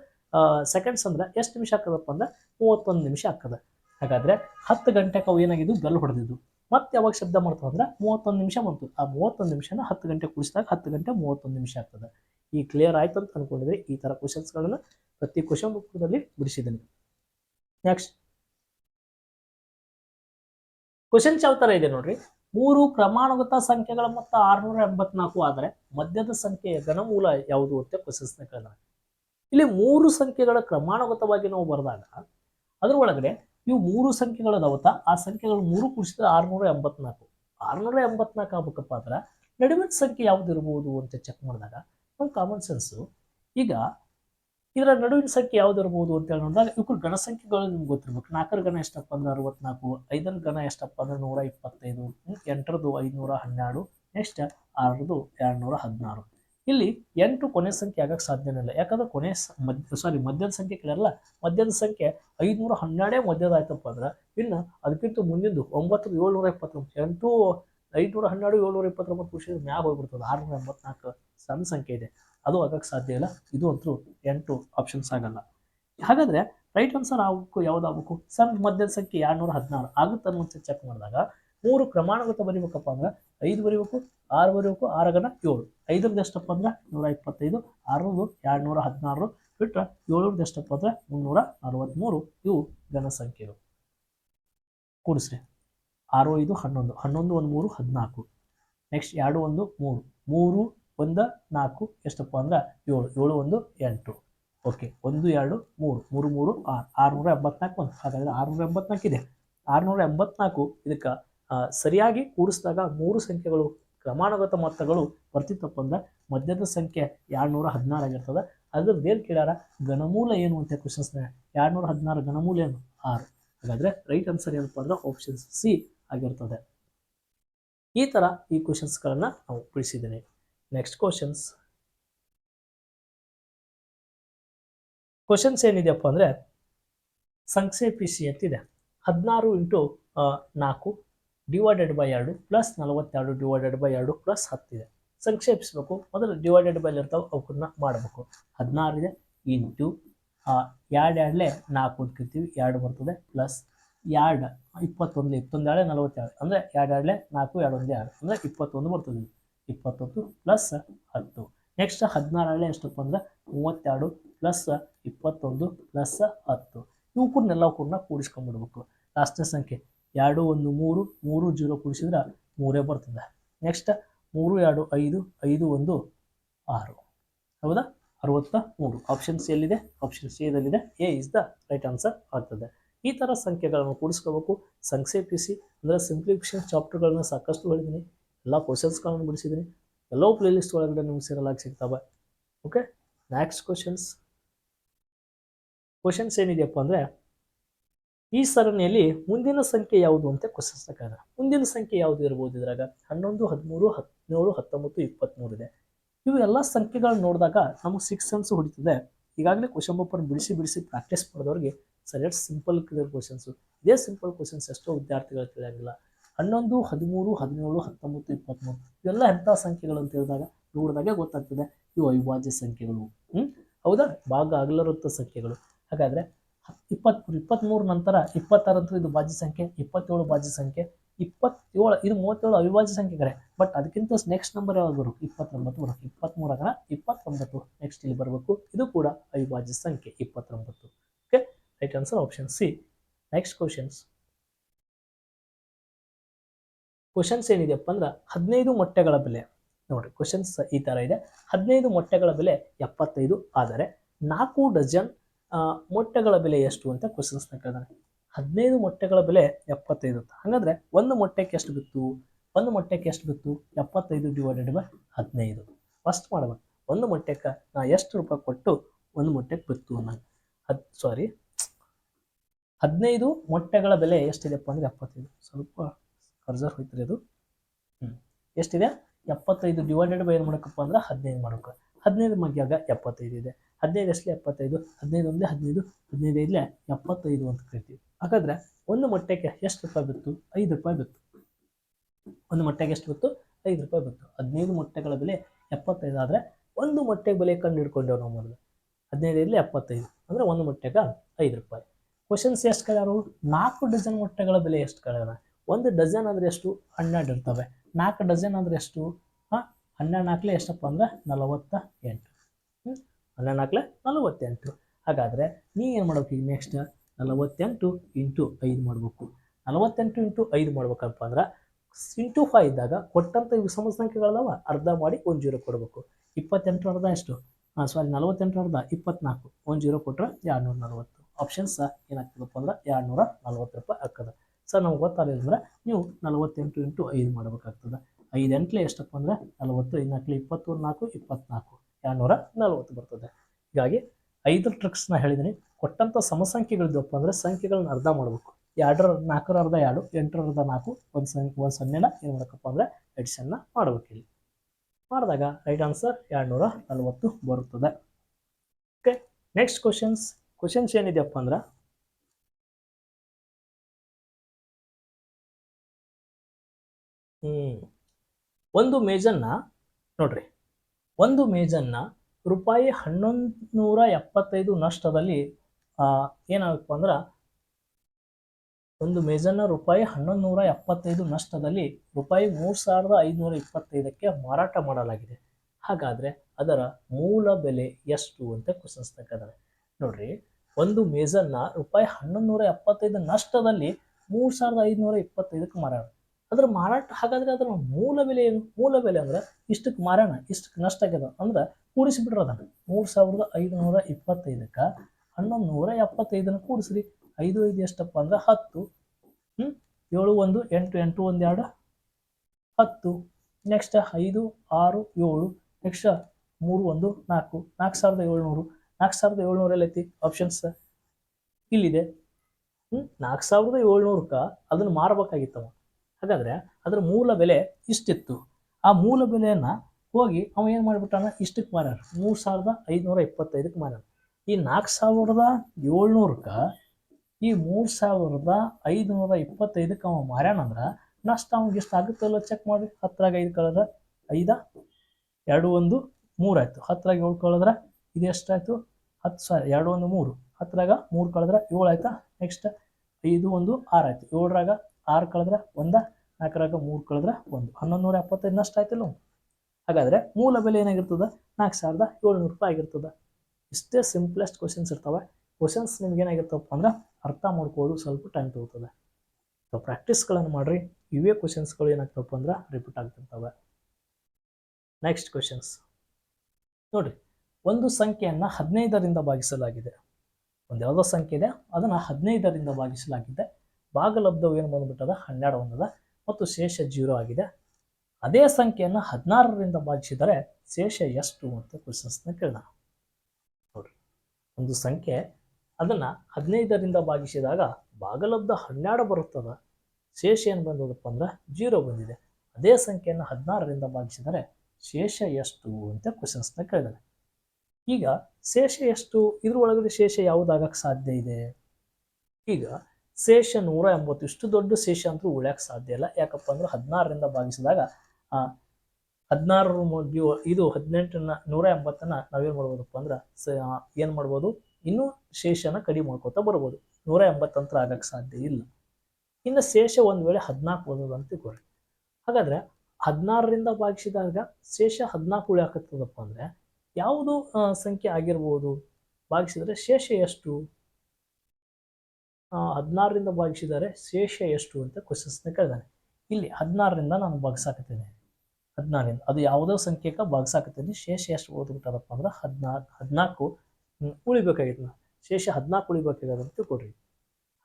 ಸೆಕೆಂಡ್ಸ್ ಅಂದ್ರೆ ಎಷ್ಟು ನಿಮಿಷ ಆಗ್ತದಪ್ಪ ಅಂದ್ರೆ ಮೂವತ್ತೊಂದು ನಿಮಿಷ ಆಗ್ತದೆ. ಹಾಗಾದ್ರೆ ಹತ್ತು ಗಂಟೆಗೆ ಅವು ಏನಾಗಿದ್ದು ಬೆಲ್ಲ ಹೊಡೆದಿದ್ದು ಮತ್ತೆ ಯಾವಾಗ ಶಬ್ದ ಮಾಡ್ತಾವ ಅಂದ್ರೆ ಮೂವತ್ತೊಂದು ನಿಮಿಷ ಬಂತು. ಆ ಮೂವತ್ತೊಂದು ನಿಮಿಷನ ಹತ್ತು ಗಂಟೆ ಕುಡಿಸಿದಾಗ ಹತ್ತು ಗಂಟೆ ಮೂವತ್ತೊಂದು ನಿಮಿಷ ಆಗ್ತದೆ. ಈ ಕ್ಲಿಯರ್ ಆಯ್ತು ಅಂತ ಅನ್ಕೊಂಡಿದ್ರೆ ಈ ಥರ ಕ್ವಶನ್ಸ್ಗಳನ್ನು ಪ್ರತಿ ಕ್ವಶನ್ ಬುಕ್ದಲ್ಲಿ ಬಿಡಿಸಿದ್ದೀನಿ. ನೆಕ್ಸ್ಟ್ ಕ್ವಶನ್ಸ್ ಯಾವ ಥರ ಇದೆ ನೋಡ್ರಿ. ಮೂರು ಕ್ರಮಾನುಗತ ಸಂಖ್ಯೆಗಳ ಮೊತ್ತ ಆರುನೂರ ಎಂಬತ್ನಾಲ್ಕು ಆದರೆ ಮಧ್ಯದ ಸಂಖ್ಯೆಯ ಘನಮೂಲ ಯಾವುದು ಅಂತ ಕ್ವಶನ್ಸ್ನ ಕೇಳಿದಾರೆ ಇಲ್ಲಿ ಮೂರು ಸಂಖ್ಯೆಗಳ ಕ್ರಮಾನುಗತವಾಗಿ ನಾವು ಬರೆದಾಗ ಅದ್ರ ಒಳಗಡೆ ಇವು ಮೂರು ಸಂಖ್ಯೆಗಳ ದವತ ಆ ಸಂಖ್ಯೆಗಳು ಮೂರು ಕೂಡಿಸಿದ್ರೆ ಆರ್ನೂರ ಎಂಬತ್ನಾಲ್ಕು. ಆರ್ನೂರ ಎಂಬತ್ನಾಲ್ಕು ಆಗ್ಬೇಕಪ್ಪ ಅಂದ್ರೆ ನಡುವಿನ ಸಂಖ್ಯೆ ಯಾವ್ದು ಇರ್ಬೋದು ಅಂತ ಚೆಕ್ ಮಾಡಿದಾಗ ನಮ್ಮ ಕಾಮನ್ ಸೆನ್ಸು ಈಗ ಇದರ ನಡುವಿನ ಸಂಖ್ಯೆ ಯಾವ್ದಿರ್ಬೋದು ಅಂತ ಹೇಳಿ ನೋಡಿದಾಗ ಇವ್ರ ಗಣಸಂಖ್ಯೆಗಳು ನಿಮ್ಗೆ ಗೊತ್ತಿರ್ಬೇಕು. ನಾಲ್ಕರ ಗಣ ಎಷ್ಟಪ್ಪ ಅಂದ್ರೆ ಅರವತ್ನಾಲ್ಕು, ಐದರ ಗಣ ಎಷ್ಟಪ್ಪ ಅಂದ್ರೆ ನೂರ ಇಪ್ಪತ್ತೈದು ಎಂಟರದು ಐನೂರ ಹನ್ನೆರಡು, ನೆಕ್ಸ್ಟ್ ಆರರದು ಎರಡುನೂರ ಹದಿನಾರು. ಇಲ್ಲಿ ಎಂಟು ಕೊನೆ ಸಂಖ್ಯೆ ಆಗಕ್ಕೆ ಸಾಧ್ಯನೇ ಇಲ್ಲ. ಯಾಕಂದ್ರೆ ಕೊನೆ ಮಧ್ಯ ಸಾರಿ ಮಧ್ಯದ ಸಂಖ್ಯೆ ಕೇಳಲ್ಲ ಮಧ್ಯದ ಸಂಖ್ಯೆ ಐದುನೂರ ಹನ್ನೆರಡೇ ಮಧ್ಯದ ಆಯ್ತಪ್ಪ ಅಂದ್ರೆ ಇನ್ನು ಅದಕ್ಕಿಂತ ಮುಂದಿಂದು ಒಂಬತ್ತು ಏಳ್ನೂರ ಇಪ್ಪತ್ತೊಂಬತ್ತು ಎಂಟು ಐದುನೂರ ಹನ್ನೆರಡು ಏಳ್ನೂರ ಇಪ್ಪತ್ತೊಂಬತ್ತು ಖುಷಿ ಮ್ಯಾಗ ಹೋಗ್ಬಿಡ್ತದೆ. ಆರುನೂರ ಎಂಬತ್ನಾಲ್ಕು ಸಣ್ಣ ಸಂಖ್ಯೆ ಇದೆ. ಅದು ಆಗಕ್ಕೆ ಸಾಧ್ಯ ಇಲ್ಲ. ಇದು ಅಂತೂ ಎಂಟು ಆಪ್ಷನ್ಸ್ ಆಗಲ್ಲ. ಹಾಗಾದ್ರೆ ರೈಟ್ ಆನ್ಸರ್ ಆಗಬೇಕು? ಯಾವ್ದಾಗಬೇಕು ಸಣ್ಣ ಮಧ್ಯದ ಸಂಖ್ಯೆ ಎರಡ್ನೂರ ಹದಿನಾರು. ಆಗುತ್ತೆ ಅನ್ನೋ ಚೆಕ್ ಮಾಡಿದಾಗ ಮೂರು ಕ್ರಮಾನುಗತ ಬರಿಬೇಕಪ್ಪ ಅಂದ್ರೆ ಐದು ಬರಿಬೇಕು, ಆರು ಬರಿಬೇಕು ಆರಗನ ಏಳು. ಐದರದ್ದು ಎಷ್ಟಪ್ಪ ಅಂದ್ರೆ ನೂರ ಇಪ್ಪತ್ತೈದು ಆರರದು ಎರಡ್ನೂರ ಹದಿನಾರು ಬಿಟ್ಟರೆ ಏಳರದ್ದು ಎಷ್ಟಪ್ಪ ಅಂದ್ರೆ ಮುನ್ನೂರ ಅರವತ್ತ್ಮೂರು ಇವು ಘನ ಸಂಖ್ಯೆಗಳು. ಕೂಡಿಸ್ರಿ. ಆರು ಐದು ಹನ್ನೊಂದು ಹನ್ನೊಂದು ಒಂದು ಮೂರು, ಹದಿನಾಲ್ಕು. ನೆಕ್ಸ್ಟ್ ಎರಡು ಒಂದು ಮೂರು. ಮೂರು ಒಂದು ನಾಲ್ಕು ಎಷ್ಟಪ್ಪ ಅಂದ್ರೆ ಏಳು ಏಳು ಒಂದು ಎಂಟು. ಓಕೆ ಒಂದು, ಎರಡು, ಮೂರು. ಮೂರು ಮೂರು, ಆರು. ಆರುನೂರ ಎಂಬತ್ನಾಲ್ಕು ಒಂದು. ಹಾಗಾದರೆ ಆರುನೂರ ಎಂಬತ್ನಾಲ್ಕು ಇದೆ. ಆರುನೂರ ಎಂಬತ್ನಾಲ್ಕು ಇದಕ್ಕೆ ಸರಿಯಾಗಿ ಕೂಡಿಸಿದಾಗ ಮೂರು ಸಂಖ್ಯೆಗಳು, ಕ್ರಮಾನುಗತ ಮೊತ್ತಗಳು ಬರ್ತಿತ್ತಪ್ಪ ಅಂದ್ರೆ ಮಧ್ಯದ ಸಂಖ್ಯೆ ಎರಡುನೂರ ಹದಿನಾರು ಆಗಿರ್ತದೆ. ಅದ್ರ ಬೇರೆ ಕೇಳ್ಯಾರ, ಘನಮೂಲ ಏನು ಅಂತ ಕ್ವಶನ್ಸ್ನ ಎರಡುನೂರ ಹದಿನಾರು ಘನಮೂಲ ಏನು? ಆರು. ಹಾಗಾದರೆ ರೈಟ್ ಆನ್ಸರ್ ಏನಪ್ಪ ಅಂದ್ರೆ ಆಪ್ಷನ್ ಸಿ ಆಗಿರ್ತದೆ. ಈ ಥರ ಈ ಕ್ವಶನ್ಸ್ಗಳನ್ನು ನಾವು ಬಿಡಿಸಿದ್ದೀನಿ ನೆಕ್ಸ್ಟ್ ಕ್ವಶನ್ಸ್ ಕ್ವಶನ್ಸ್ ಏನಿದೆಯಪ್ಪ ಅಂದರೆ ಸಂಕ್ಷೇಪಿಸಿ ಅಂತಿದೆ ಹದಿನಾರು ಇಂಟು ನಾಲ್ಕು ಡಿವೈಡೆಡ್ ಬೈ ಎರಡು ಪ್ಲಸ್ ನಲವತ್ತೆರಡು ಡಿವೈಡೆಡ್ ಬೈ ಎರಡು ಪ್ಲಸ್ ಹತ್ತಿದೆ ಸಂಕ್ಷೇಪಿಸಬೇಕು. ಮೊದಲು ಡಿವೈಡೆಡ್ ಬೈ ಇರ್ತಾವೆ ಅವಕ್ಕನ್ನ ಮಾಡಬೇಕು. ಹದಿನಾರು ಇದೆ, ಇಂಟು ಎರಡು ಎರಡಲೇ ನಾಲ್ಕು ಓದ್ಕಿರ್ತೀವಿ ಎರಡು ಬರ್ತದೆ ಪ್ಲಸ್ ಎರಡು, ಇಪ್ಪತ್ತೊಂದು ಇಪ್ಪತ್ತೊಂದು ಎರಡೇ ನಲವತ್ತೆರಡು. ಅಂದರೆ ಎರಡು ಎರಡಲೆ ನಾಲ್ಕು ಎರಡು ಒಂದೇ ಎರಡು ಅಂದರೆ ಇಪ್ಪತ್ತೊಂದು ಬರ್ತದೆ. ಇಪ್ಪತ್ತೊಂದು ಪ್ಲಸ್ ಹತ್ತು. ನೆಕ್ಸ್ಟ್ ಹದಿನಾರು ಎರಡಲೆ ಎಷ್ಟಪ್ಪ ಅಂದ್ರೆ ಮೂವತ್ತೆರಡು ಪ್ಲಸ್ ಇಪ್ಪತ್ತೊಂದು ಪ್ಲಸ್ ಹತ್ತು. ಇವಕ್ಕನ್ನೆಲ್ಲ ಕೂಡ ಕೂಡಿಸ್ಕೊಂಡ್ಬಿಡ್ಬೇಕು. ಲಾಸ್ಟ್ನೇ ಸಂಖ್ಯೆ ಎರಡು, ಒಂದು, ಮೂರು ಮೂರು, ಜೀರೋ ಕೂಡಿಸಿದ್ರೆ ಮೂರೇ ಬರ್ತದೆ. ನೆಕ್ಸ್ಟ್ ಮೂರು, ಎರಡು, ಐದು ಐದು, ಒಂದು, ಆರು. ಹೌದಾ? ಅರವತ್ತ ಮೂರು. ಆಪ್ಷನ್ ಸಿ ಎಲ್ಲಿದೆ ಆಪ್ಷನ್ ಸಿ ಎಲ್ಲಿದೆ A is the right answer ಆಗ್ತದೆ. ಈ ಥರ ಸಂಖ್ಯೆಗಳನ್ನು ಕೂಡಿಸ್ಕೋಬೇಕು. ಸಂಕ್ಷೇಪಿಸಿ ಅಂದರೆ ಸಿಂಪ್ಲಿಫಿಕೇಶನ್ ಚಾಪ್ಟರ್ಗಳನ್ನ ಸಾಕಷ್ಟು ಹೇಳಿದ್ದೀನಿ ಎಲ್ಲ ಕ್ವಶನ್ಸ್ಗಳನ್ನು ಬಿಡಿಸಿದ್ದೀನಿ ಎಲ್ಲೋ ಪ್ಲೇಲಿಸ್ಟ್ ಒಳಗಡೆ ನಿಮ್ಗೆ ಸೇರಲಾಗಿ ಸಿಗ್ತವೆ. ಓಕೆ ನೆಕ್ಸ್ಟ್ ಕ್ವಶನ್ಸ್ ಕ್ವಶನ್ಸ್ ಏನಿದೆಯಪ್ಪ ಅಂದರೆ, ಈ ಸರಣಿಯಲ್ಲಿ ಮುಂದಿನ ಸಂಖ್ಯೆ ಯಾವುದು ಅಂತ ಕ್ವಶನ್ಸ್ ತಗೊಂಡ್ರೆ ಮುಂದಿನ ಸಂಖ್ಯೆ ಯಾವುದು ಇರ್ಬೋದು ಇದ್ರಾಗ? ಹನ್ನೊಂದು, ಹದಿಮೂರು, ಹದಿನೇಳು, ಹತ್ತೊಂಬತ್ತು ಇಪ್ಪತ್ತ್ಮೂರು ಇದೆ. ಇವು ಎಲ್ಲ ಸಂಖ್ಯೆಗಳನ್ನ ನೋಡಿದಾಗ ನಮಗೆ ಸಿಕ್ಸ್ ಸೆನ್ಸ್ ಹೊಡಿತದೆ. ಈಗಾಗಲೇ ಕ್ವಶನ್ ಪೇಪರ್ ಬಿಡಿಸಿ ಬಿಡಿಸಿ ಪ್ರಾಕ್ಟೀಸ್ ಮಾಡಿದವ್ರಿಗೆ ಸರಿಯಾಗಿ ಸಿಂಪಲ್ ಕ್ಲಿಯರ್ ಕ್ವಶನ್ಸು ಇದೇ ಸಿಂಪಲ್ ಕ್ವಶನ್ಸ್ ಎಷ್ಟೋ ವಿದ್ಯಾರ್ಥಿಗಳು ತಿಳಿಯಂಗಿಲ್ಲ ಹನ್ನೊಂದು, ಹದಿಮೂರು, ಹದಿನೇಳು, ಹತ್ತೊಂಬತ್ತು ಇಪ್ಪತ್ತ್ಮೂರು ಇವೆಲ್ಲ ಎಂಥ ಸಂಖ್ಯೆಗಳು ಅಂತ ಹೇಳಿದಾಗ ನೋಡಿದಾಗೆ ಗೊತ್ತಾಗ್ತದೆ. ಇವು ಅವಿಭಾಜ್ಯ ಸಂಖ್ಯೆಗಳು. ಹ್ಞೂ ಹೌದಾ? ಭಾಗ ಅಗಲರುತ್ತ ಸಂಖ್ಯೆಗಳು. ಹಾಗಾದರೆ ಇಪ್ಪತ್ತ್ಮೂರು ಇಪ್ಪತ್ತ್ಮೂರು ನಂತರ ಇಪ್ಪತ್ತಾರಂತೂ ಇದು ಭಾಜ್ಯ ಸಂಖ್ಯೆ, ಇಪ್ಪತ್ತೇಳು ಭಾಜ್ಯ ಸಂಖ್ಯೆ, ಇಪ್ಪತ್ತೇಳು, ಇದು ಮೂವತ್ತೇಳು ಅವಿಭಾಜ್ಯ ಸಂಖ್ಯೆಗಳೇ ಬಟ್ ಅದಕ್ಕಿಂತ ನೆಕ್ಸ್ಟ್ ನಂಬರ್ ಯಾವಾಗ ಬರು ಇಪ್ಪತ್ತೊಂಬತ್ತು ಬರಬೇಕು ಇಪ್ಪತ್ತ್ಮೂರಾಗನ ಇಪ್ಪತ್ತೊಂಬತ್ತು. ನೆಕ್ಸ್ಟ್ ಇಲ್ಲಿ ಬರಬೇಕು. ಇದು ಕೂಡ ಅವಿಭಾಜ್ಯ ಸಂಖ್ಯೆ, ಇಪ್ಪತ್ತೊಂಬತ್ತು. Right answer option C next questions questions ಏನಿದೆಯಪ್ಪ ಅಂದ್ರೆ ಹದಿನೈದು ಮೊಟ್ಟೆಗಳ ಬೆಲೆ. ನೋಡ್ರಿ ಕ್ವಶನ್ಸ್ ಈ ಥರ ಇದೆ. ಹದಿನೈದು ಮೊಟ್ಟೆಗಳ ಬೆಲೆ ಎಪ್ಪತ್ತೈದು, ಆದರೆ ನಾಲ್ಕು ಡಜನ್ ಮೊಟ್ಟೆಗಳ ಬೆಲೆ ಎಷ್ಟು ಅಂತ ಕ್ವಶನ್ಸ್ನ ಕೇಳಿದಾನೆ. ಹದಿನೈದು ಮೊಟ್ಟೆಗಳ ಬೆಲೆ ಎಪ್ಪತ್ತೈದು ಅಂತ. ಹಾಗಾದ್ರೆ ಒಂದು ಮೊಟ್ಟೆಗೆ ಎಷ್ಟು ಬಿತ್ತು? ಒಂದು ಮೊಟ್ಟೆಗೆ ಎಷ್ಟು ಬಿತ್ತು? ಎಪ್ಪತ್ತೈದು ಡಿವೈಡೆಡ್ ಬೈ ಹದಿನೈದು. ಫಸ್ಟ್ ಮಾಡಬೇಕು. ಒಂದು ಮೊಟ್ಟೆಗೆ ನಾ ಎಷ್ಟು ರೂಪಾಯಿ ಕೊಟ್ಟು ಒಂದು ಮೊಟ್ಟೆಗೆ ಬಿತ್ತು ಅನ್ನೋ ಹದ್ ಸಾರಿ ಹದಿನೈದು ಮೊಟ್ಟೆಗಳ ಬೆಲೆ ಎಷ್ಟಿದೆಪ್ಪ ಅಂದರೆ ಎಪ್ಪತ್ತೈದು. ಸ್ವಲ್ಪ ಕರ್ಸರ್ ಹೋಯ್ತು ಅದು. ಹ್ಞೂ ಎಷ್ಟಿದೆ? ಎಪ್ಪತ್ತೈದು ಡಿವೈಡೆಡ್ ಬೈ ಏನು ಮಾಡಬೇಕಪ್ಪ ಅಂದ್ರೆ ಹದಿನೈದು ಮಾಡೋಕೆ ಹದಿನೈದು ಮಗ್ಯಾಗ ಎಪ್ಪತ್ತೈದು ಇದೆ. ಹದಿನೈದು ಎಷ್ಟಲೆ ಎಪ್ಪತ್ತೈದು, ಹದಿನೈದು ಒಂದೇ ಹದಿನೈದು ಹದಿನೈದು ಐದಲೆ ಎಪ್ಪತ್ತೈದು ಅಂತ ಕರಿತೀವಿ. ಹಾಗಾದ್ರೆ ಒಂದು ಮೊಟ್ಟೆಗೆ ಎಷ್ಟು ರೂಪಾಯಿ ಬಿತ್ತು? ಐದು ರೂಪಾಯಿ ಬಿತ್ತು. ಒಂದು ಮೊಟ್ಟೆಗೆ ಎಷ್ಟು ಬಿತ್ತು? ಐದು ರೂಪಾಯಿ ಬಿತ್ತು. ಹದಿನೈದು ಮೊಟ್ಟೆಗಳ ಬೆಲೆ ಎಪ್ಪತ್ತೈದು ಆದರೆ ಒಂದು ಮೊಟ್ಟೆಗೆ ಬೆಲೆ ಕಂಡು ಹಿಡ್ಕೊಂಡೆವು ನಾವು ಮೊದಲು. ಹದಿನೈದು ಇಲ್ಲ ಎಪ್ಪತ್ತೈದು. ಅಂದರೆ ಒಂದು ಮೊಟ್ಟೆಗೆ ಐದು ರೂಪಾಯಿ. ಕ್ವಶನ್ಸ್ ಎಷ್ಟು ಕೇಳ್ಯಾರು? ನಾಲ್ಕು ಡಜನ್ ಮೊಟ್ಟೆಗಳ ಬೆಲೆ ಎಷ್ಟು ಕೇಳ್ಯಾರ? ಒಂದು ಡಜನ್ ಅಂದರೆ ಎಷ್ಟು? ಹನ್ನೆರಡು ಇರ್ತವೆ. ನಾಲ್ಕು ಡಜನ್ ಅಂದರೆ ಎಷ್ಟು? ಹಾಂ? ಹನ್ನೆರಡು ನಾಲ್ಕಲೆ ಎಷ್ಟಪ್ಪ ಅಂದ್ರೆ ನಲವತ್ತ ಎಂಟು ಹನ್ನೆರಡು ನಾಲ್ಕಲೆ ನಲವತ್ತೆಂಟು. ಹಾಗಾದರೆ ನೀ ಏನು ಮಾಡ್ಬೇಕು ಈಗ ನೆಕ್ಸ್ಟ್ ನಲವತ್ತೆಂಟು ಇಂಟು ಐದು ಮಾಡಬೇಕು. ನಲವತ್ತೆಂಟು ಇಂಟು ಐದು ಮಾಡ್ಬೇಕಪ್ಪ ಅಂದ್ರೆ ಇಂಟು ಫೈವ್ ಇದ್ದಾಗ ಕೊಟ್ಟಂಥ ಇವು ಸಮ ಸಂಖ್ಯೆಗಳದಾವ ಅರ್ಧ ಮಾಡಿ ಒಂದು ಜೀರೋ ಕೊಡಬೇಕು. ಇಪ್ಪತ್ತೆಂಟು ಅರ್ಧ ಎಷ್ಟು? ಹಾಂ ಸಾರಿ ನಲವತ್ತೆಂಟು ಅರ್ಧ ಇಪ್ಪತ್ನಾಲ್ಕು. ಒಂದು ಜೀರೋ ಕೊಟ್ಟರೆ ಎರಡು ನೂರ ನಲವತ್ತು. ಆಪ್ಷನ್ಸ್ ಏನಾಗ್ತದಪ್ಪ ಅಂದ್ರೆ ಎರಡು ನೂರ ನಲ್ವತ್ತು ರೂಪಾಯಿ ಆಗ್ತದೆ. ಸರ್ ನಮ್ಗೆ ಗೊತ್ತಾಗಲಿಲ್ಲ ಅಂದ್ರೆ ನೀವು ನಲವತ್ತೆಂಟು ಇಂಟು ಐದು ಮಾಡಬೇಕಾಗ್ತದೆ. ಐದು ಎಂಟ್ಲೆ ಎಷ್ಟಪ್ಪ ಅಂದ್ರೆ ನಲವತ್ತು ಐದು ನಾಲ್ಕು ಇಪ್ಪತ್ತು ನಾಲ್ಕು ಇಪ್ಪತ್ನಾಲ್ಕು. ಎರಡು ನೂರ ನಲವತ್ತು ಬರ್ತದೆ. ಹೀಗಾಗಿ ಐದು ಟ್ರಿಕ್ಸ್ನ ಹೇಳಿದ್ದೀನಿ ಕೊಟ್ಟಂಥ ಸಮಸಂಖ್ಯೆಗಳಿದ್ದಪ್ಪ ಅಂದರೆ ಸಂಖ್ಯೆಗಳನ್ನ ಅರ್ಧ ಮಾಡಬೇಕು. ಎರಡರ, ನಾಲ್ಕರ ಅರ್ಧ ಎರಡು, ಎಂಟರ ಅರ್ಧ ನಾಲ್ಕು, ಒಂದು ಸಂಖ್ಯೆ ಒಂದು ಸೊನ್ನೆನ ಏನು ಮಾಡಬೇಕಪ್ಪ ಅಂದರೆ ಎಡಿಷನ್ನ ಮಾಡಬೇಕು ಇಲ್ಲಿ. ಮಾಡಿದಾಗ ರೈಟ್ ಆನ್ಸರ್ ಎರಡು ನೂರ ನಲವತ್ತು ಬರುತ್ತದೆ. ಓಕೆ ನೆಕ್ಸ್ಟ್ ಕ್ವಶನ್ಸ್ ಕ್ವಶನ್ಸ್ ಏನಿದೆಯಪ್ಪ ಅಂದ್ರೆ? ಹ್ಮ್. ಒಂದು ಮೇಜನ್ನ ನೋಡ್ರಿ. ಒಂದು ಮೇಜನ್ನ ರೂಪಾಯಿ ಹನ್ನೊಂದು ನೂರ ಎಪ್ಪತ್ತೈದು ನಷ್ಟದಲ್ಲಿ ಆ, ಏನಾಗಪ್ಪ ಅಂದ್ರೆ ಒಂದು ಮೇಜನ್ನ ರೂಪಾಯಿ ಹನ್ನೊಂದು ನೂರ ಎಪ್ಪತ್ತೈದು ನಷ್ಟದಲ್ಲಿ ರೂಪಾಯಿ ಮೂರು ಸಾವಿರದ ಐದುನೂರ ಇಪ್ಪತ್ತೈದಕ್ಕೆ ಮಾರಾಟ ಮಾಡಲಾಗಿದೆ. ಹಾಗಾದ್ರೆ ಅದರ ಮೂಲ ಬೆಲೆ ಎಷ್ಟು ಅಂತ ಕ್ವಶನ್ಸ್ ತಕ್ಕದಾರೆ ನೋಡ್ರಿ. ಒಂದು ಮೇಜನ್ನ ರೂಪಾಯಿ ಹನ್ನೊಂದು ನೂರ ಎಪ್ಪತ್ತೈದು ನಷ್ಟದಲ್ಲಿ ಮೂರು ಸಾವಿರದ ಐದುನೂರ ಇಪ್ಪತ್ತೈದಕ್ಕೆ ಮಾರಾಟ. ಅದ್ರ ಮಾರಾಟ ಹಾಗಾದ್ರೆ ಅದರ ಮೂಲ ಬೆಲೆ ಏನು? ಮೂಲ ಬೆಲೆ ಅಂದ್ರೆ ಇಷ್ಟಕ್ಕೆ ಮಾರಾಣ, ಇಷ್ಟಕ್ಕೆ ನಷ್ಟ ಆಗ್ಯದ ಅಂದ್ರೆ ಕೂಡಿಸಿಬಿಟ್ರದ? ಅದನ್ನು ಮೂರು ಸಾವಿರದ ಐದುನೂರ ಇಪ್ಪತ್ತೈದಕ್ಕೆ ಹನ್ನೊಂದು ನೂರ ಎಪ್ಪತ್ತೈದನ್ನು ಕೂಡಿಸ್ರಿ. ಐದು ಐದು ಎಷ್ಟಪ್ಪ ಅಂದ್ರೆ ಹತ್ತು. ಹ್ಞೂ ಏಳು ಒಂದು, ಎಂಟು ಎಂಟು ಒಂದು ಎರಡು, ಹತ್ತು. ನೆಕ್ಸ್ಟ್ ಐದು, ಆರು, ಏಳು. ನೆಕ್ಸ್ಟ್ ಮೂರು ಒಂದು, ನಾಲ್ಕು. ನಾಲ್ಕು ಸಾವಿರದ ಏಳ್ನೂರು. ನಾಲ್ಕು ಸಾವಿರದ ಏಳ್ನೂರಲ್ಲಿ ಐತಿ ಆಪ್ಷನ್ಸ್ ಇಲ್ಲಿದೆ. ಹ್ಞೂ ನಾಲ್ಕು ಸಾವಿರದ ಏಳ್ನೂರಕ್ಕೆ ಅದನ್ನು ಮಾರಬೇಕಾಗಿತ್ತವ. ಹಾಗಾದ್ರೆ ಅದರ ಮೂಲ ಬೆಲೆ ಇಷ್ಟಿತ್ತು. ಆ ಮೂಲ ಬೆಲೆಯನ್ನು ಹೋಗಿ ಅವ ಏನು ಮಾಡಿಬಿಟ್ಟಾನ? ಇಷ್ಟಕ್ಕೆ ಮಾರ್ಯಾರ ಮೂರು ಸಾವಿರದ ಐದುನೂರ ಇಪ್ಪತ್ತೈದಕ್ಕೆ ಮಾರ್ಯಾರ ಈ ನಾಲ್ಕು ಸಾವಿರದ ಏಳ್ನೂರಕ್ಕೆ ಈ ಮೂರು ಸಾವಿರದ ಐದುನೂರ ಇಪ್ಪತ್ತೈದಕ್ಕೆ ಅವ ಮಾರ್ಯಾನಂದ್ರೆ ನಷ್ಟ ಅವ್ನಿಗೆ ಎಷ್ಟು ಆಗುತ್ತಲ್ಲ ಚೆಕ್ ಮಾಡಿ ಹತ್ತರಾಗ ಐದು ಕಳೆದ್ರೆ ಐದ? ಎರಡು ಒಂದು ಮೂರಾಯಿತು ಹತ್ತರಾಗ ಏಳು ಕಳೆದ್ರೆ ಇದು ಎಷ್ಟಾಯಿತು ಹತ್ತು ಸಾರಿ ಎರಡು ಒಂದು ಮೂರು. ಹತ್ತರಾಗ ಮೂರು ಕಳೆದ್ರೆ ಏಳು ಆಯ್ತಾ? ನೆಕ್ಸ್ಟ್ ಐದು ಒಂದು ಆರು ಆಯ್ತು. ಏಳರಾಗ ಆರು ಕಳೆದ್ರೆ ಒಂದ, ನಾಲ್ಕರಾಗ ಮೂರು ಕಳೆದ್ರೆ ಒಂದು. ಹನ್ನೊಂದು ನೂರ ಎಪ್ಪತ್ತೈದು ನಷ್ಟ ಆಯ್ತಲ್ಲ ಹಾಗಾದರೆ ಮೂಲ ಬೆಲೆ ಏನಾಗಿರ್ತದೆ? ನಾಲ್ಕು ಸಾವಿರದ ಏಳ್ನೂರು ರೂಪಾಯಿ ಆಗಿರ್ತದೆ. ಇಷ್ಟೇ ಸಿಂಪ್ಲೆಸ್ಟ್ ಕ್ವಶನ್ಸ್ ಇರ್ತವೆ. ಕ್ವಶನ್ಸ್ ನಿಮ್ಗೆ ಏನಾಗಿರ್ತವಪ್ಪ ಅಂದ್ರೆ ಅರ್ಥ ಮಾಡ್ಕೊಳ್ಳೋದು ಸ್ವಲ್ಪ ಟೈಮ್ ತಗೋತದೆ. ಸೊ ಪ್ರಾಕ್ಟೀಸ್ಗಳನ್ನು ಮಾಡಿರಿ. ಇವೇ ಕ್ವಶನ್ಸ್ಗಳು ಏನಾಗ್ತವಪ್ಪ ಅಂದ್ರೆ ರಿಪೀಟ್ ಆಗ್ತಿರ್ತವೆ. ನೆಕ್ಸ್ಟ್ ಕ್ವಶನ್ಸ್ ನೋಡ್ರಿ. ಒಂದು ಸಂಖ್ಯೆಯನ್ನು ಹದಿನೈದರಿಂದ ಭಾಗಿಸಲಾಗಿದೆ. ಒಂದು ಯಾವುದೋ ಸಂಖ್ಯೆ ಇದೆ, ಅದನ್ನು ಹದಿನೈದರಿಂದ ಭಾಗಿಸಲಾಗಿದೆ. ಭಾಗಲಬ್ಧವು ಏನು ಬಂದ್ಬಿಟ್ಟದ? ಹನ್ನೆರಡು ಒಂದದ ಮತ್ತು ಶೇಷ ಜೀರೋ ಆಗಿದೆ. ಅದೇ ಸಂಖ್ಯೆಯನ್ನು ಹದಿನಾರರಿಂದ ಭಾಗಿಸಿದರೆ ಶೇಷ ಎಷ್ಟು ಅಂತ ಕ್ವಶನ್ಸ್ನ ಕೇಳೋಣ. ನೋಡ್ರಿ, ಒಂದು ಸಂಖ್ಯೆ, ಅದನ್ನು ಹದಿನೈದರಿಂದ ಭಾಗಿಸಿದಾಗ ಭಾಗಲಬ್ಧ ಹನ್ನೆರಡು ಬರುತ್ತದ. ಶೇಷ ಏನು ಬಂದದಪ್ಪ ಅಂದ್ರೆ ಜೀರೋ ಬಂದಿದೆ. ಅದೇ ಸಂಖ್ಯೆಯನ್ನು ಹದಿನಾರರಿಂದ ಭಾಗಿಸಿದರೆ ಶೇಷ ಎಷ್ಟು ಅಂತ ಕ್ವಶನ್ಸ್ನ ಕೇಳಿದಾನೆ ಈಗ ಶೇಷ ಎಷ್ಟು? ಇದ್ರ ಒಳಗಡೆ ಶೇಷ ಯಾವುದಾಗಕ್ಕೆ ಸಾಧ್ಯ ಇದೆ? ಈಗ ಶೇಷ ನೂರ ಎಂಬತ್ತು ಇಷ್ಟು ದೊಡ್ಡ ಶೇಷ ಅಂತೂ ಉಳ್ಯಾಕೆ ಸಾಧ್ಯ ಇಲ್ಲ. ಯಾಕಪ್ಪ ಅಂದ್ರೆ ಹದಿನಾರರಿಂದ ಭಾಗಿಸಿದಾಗ, ಆ, ಹದಿನಾರರ ಇದು ಹದಿನೆಂಟನ್ನ, ನೂರ ಎಂಬತ್ತನ್ನ ನಾವೇನು ಮಾಡ್ಬೋದಪ್ಪ ಅಂದ್ರೆ ಏನು ಮಾಡ್ಬೋದು? ಇನ್ನೂ ಶೇಷನ ಕಡಿಮೆ ಮಾಡ್ಕೋತಾ ಬರ್ಬೋದು. ನೂರ ಎಂಬತ್ತಂತರ ಆಗಕ್ಕೆ ಸಾಧ್ಯ ಇಲ್ಲ. ಇನ್ನು ಶೇಷ ಒಂದು ವೇಳೆ ಹದಿನಾಲ್ಕು ಅಂತ ತಿಳ್ಕೊಳ್ರಿ ಹಾಗಾದ್ರೆ ಹದಿನಾರರಿಂದ ಭಾಗಿಸಿದಾಗ ಶೇಷ ಹದಿನಾಲ್ಕು ಉಳಿಯಾಕತ್ತದಪ್ಪ ಅಂದ್ರೆ ಯಾವುದು ಸಂಖ್ಯೆ ಆಗಿರ್ಬೋದು. ಭಾಗಿಸಿದರೆ ಶೇಷ ಎಷ್ಟು? ಹದಿನಾರರಿಂದ ಭಾಗಿಸಿದರೆ ಶೇಷ ಎಷ್ಟು ಅಂತ ಕ್ವಶನ್ಸ್ನ ಕೇಳಿದಾನೆ. ಇಲ್ಲಿ ಹದಿನಾರರಿಂದ ನಾನು ಭಾಗಿಸಾಕತ್ತೇನೆ. ಹದಿನಾರರಿಂದ. ಅದು ಯಾವುದೋ ಸಂಖ್ಯೆಗೆ ಭಾಗಿಸಾಕತ್ತೇನೆ. ಶೇಷ ಎಷ್ಟು ಓದ್ಬಿಟ್ಟದಪ್ಪ ಅಂದ್ರೆ ಹದಿನಾಲ್ಕು ಹದಿನಾಲ್ಕು ಉಳಿಬೇಕಾಗಿತ್ತು. ಶೇಷ ಹದಿನಾಲ್ಕು ಉಳಿಬೇಕಾಗದ ಅಂತ ತಿಳ್ಕೊಡ್ರಿ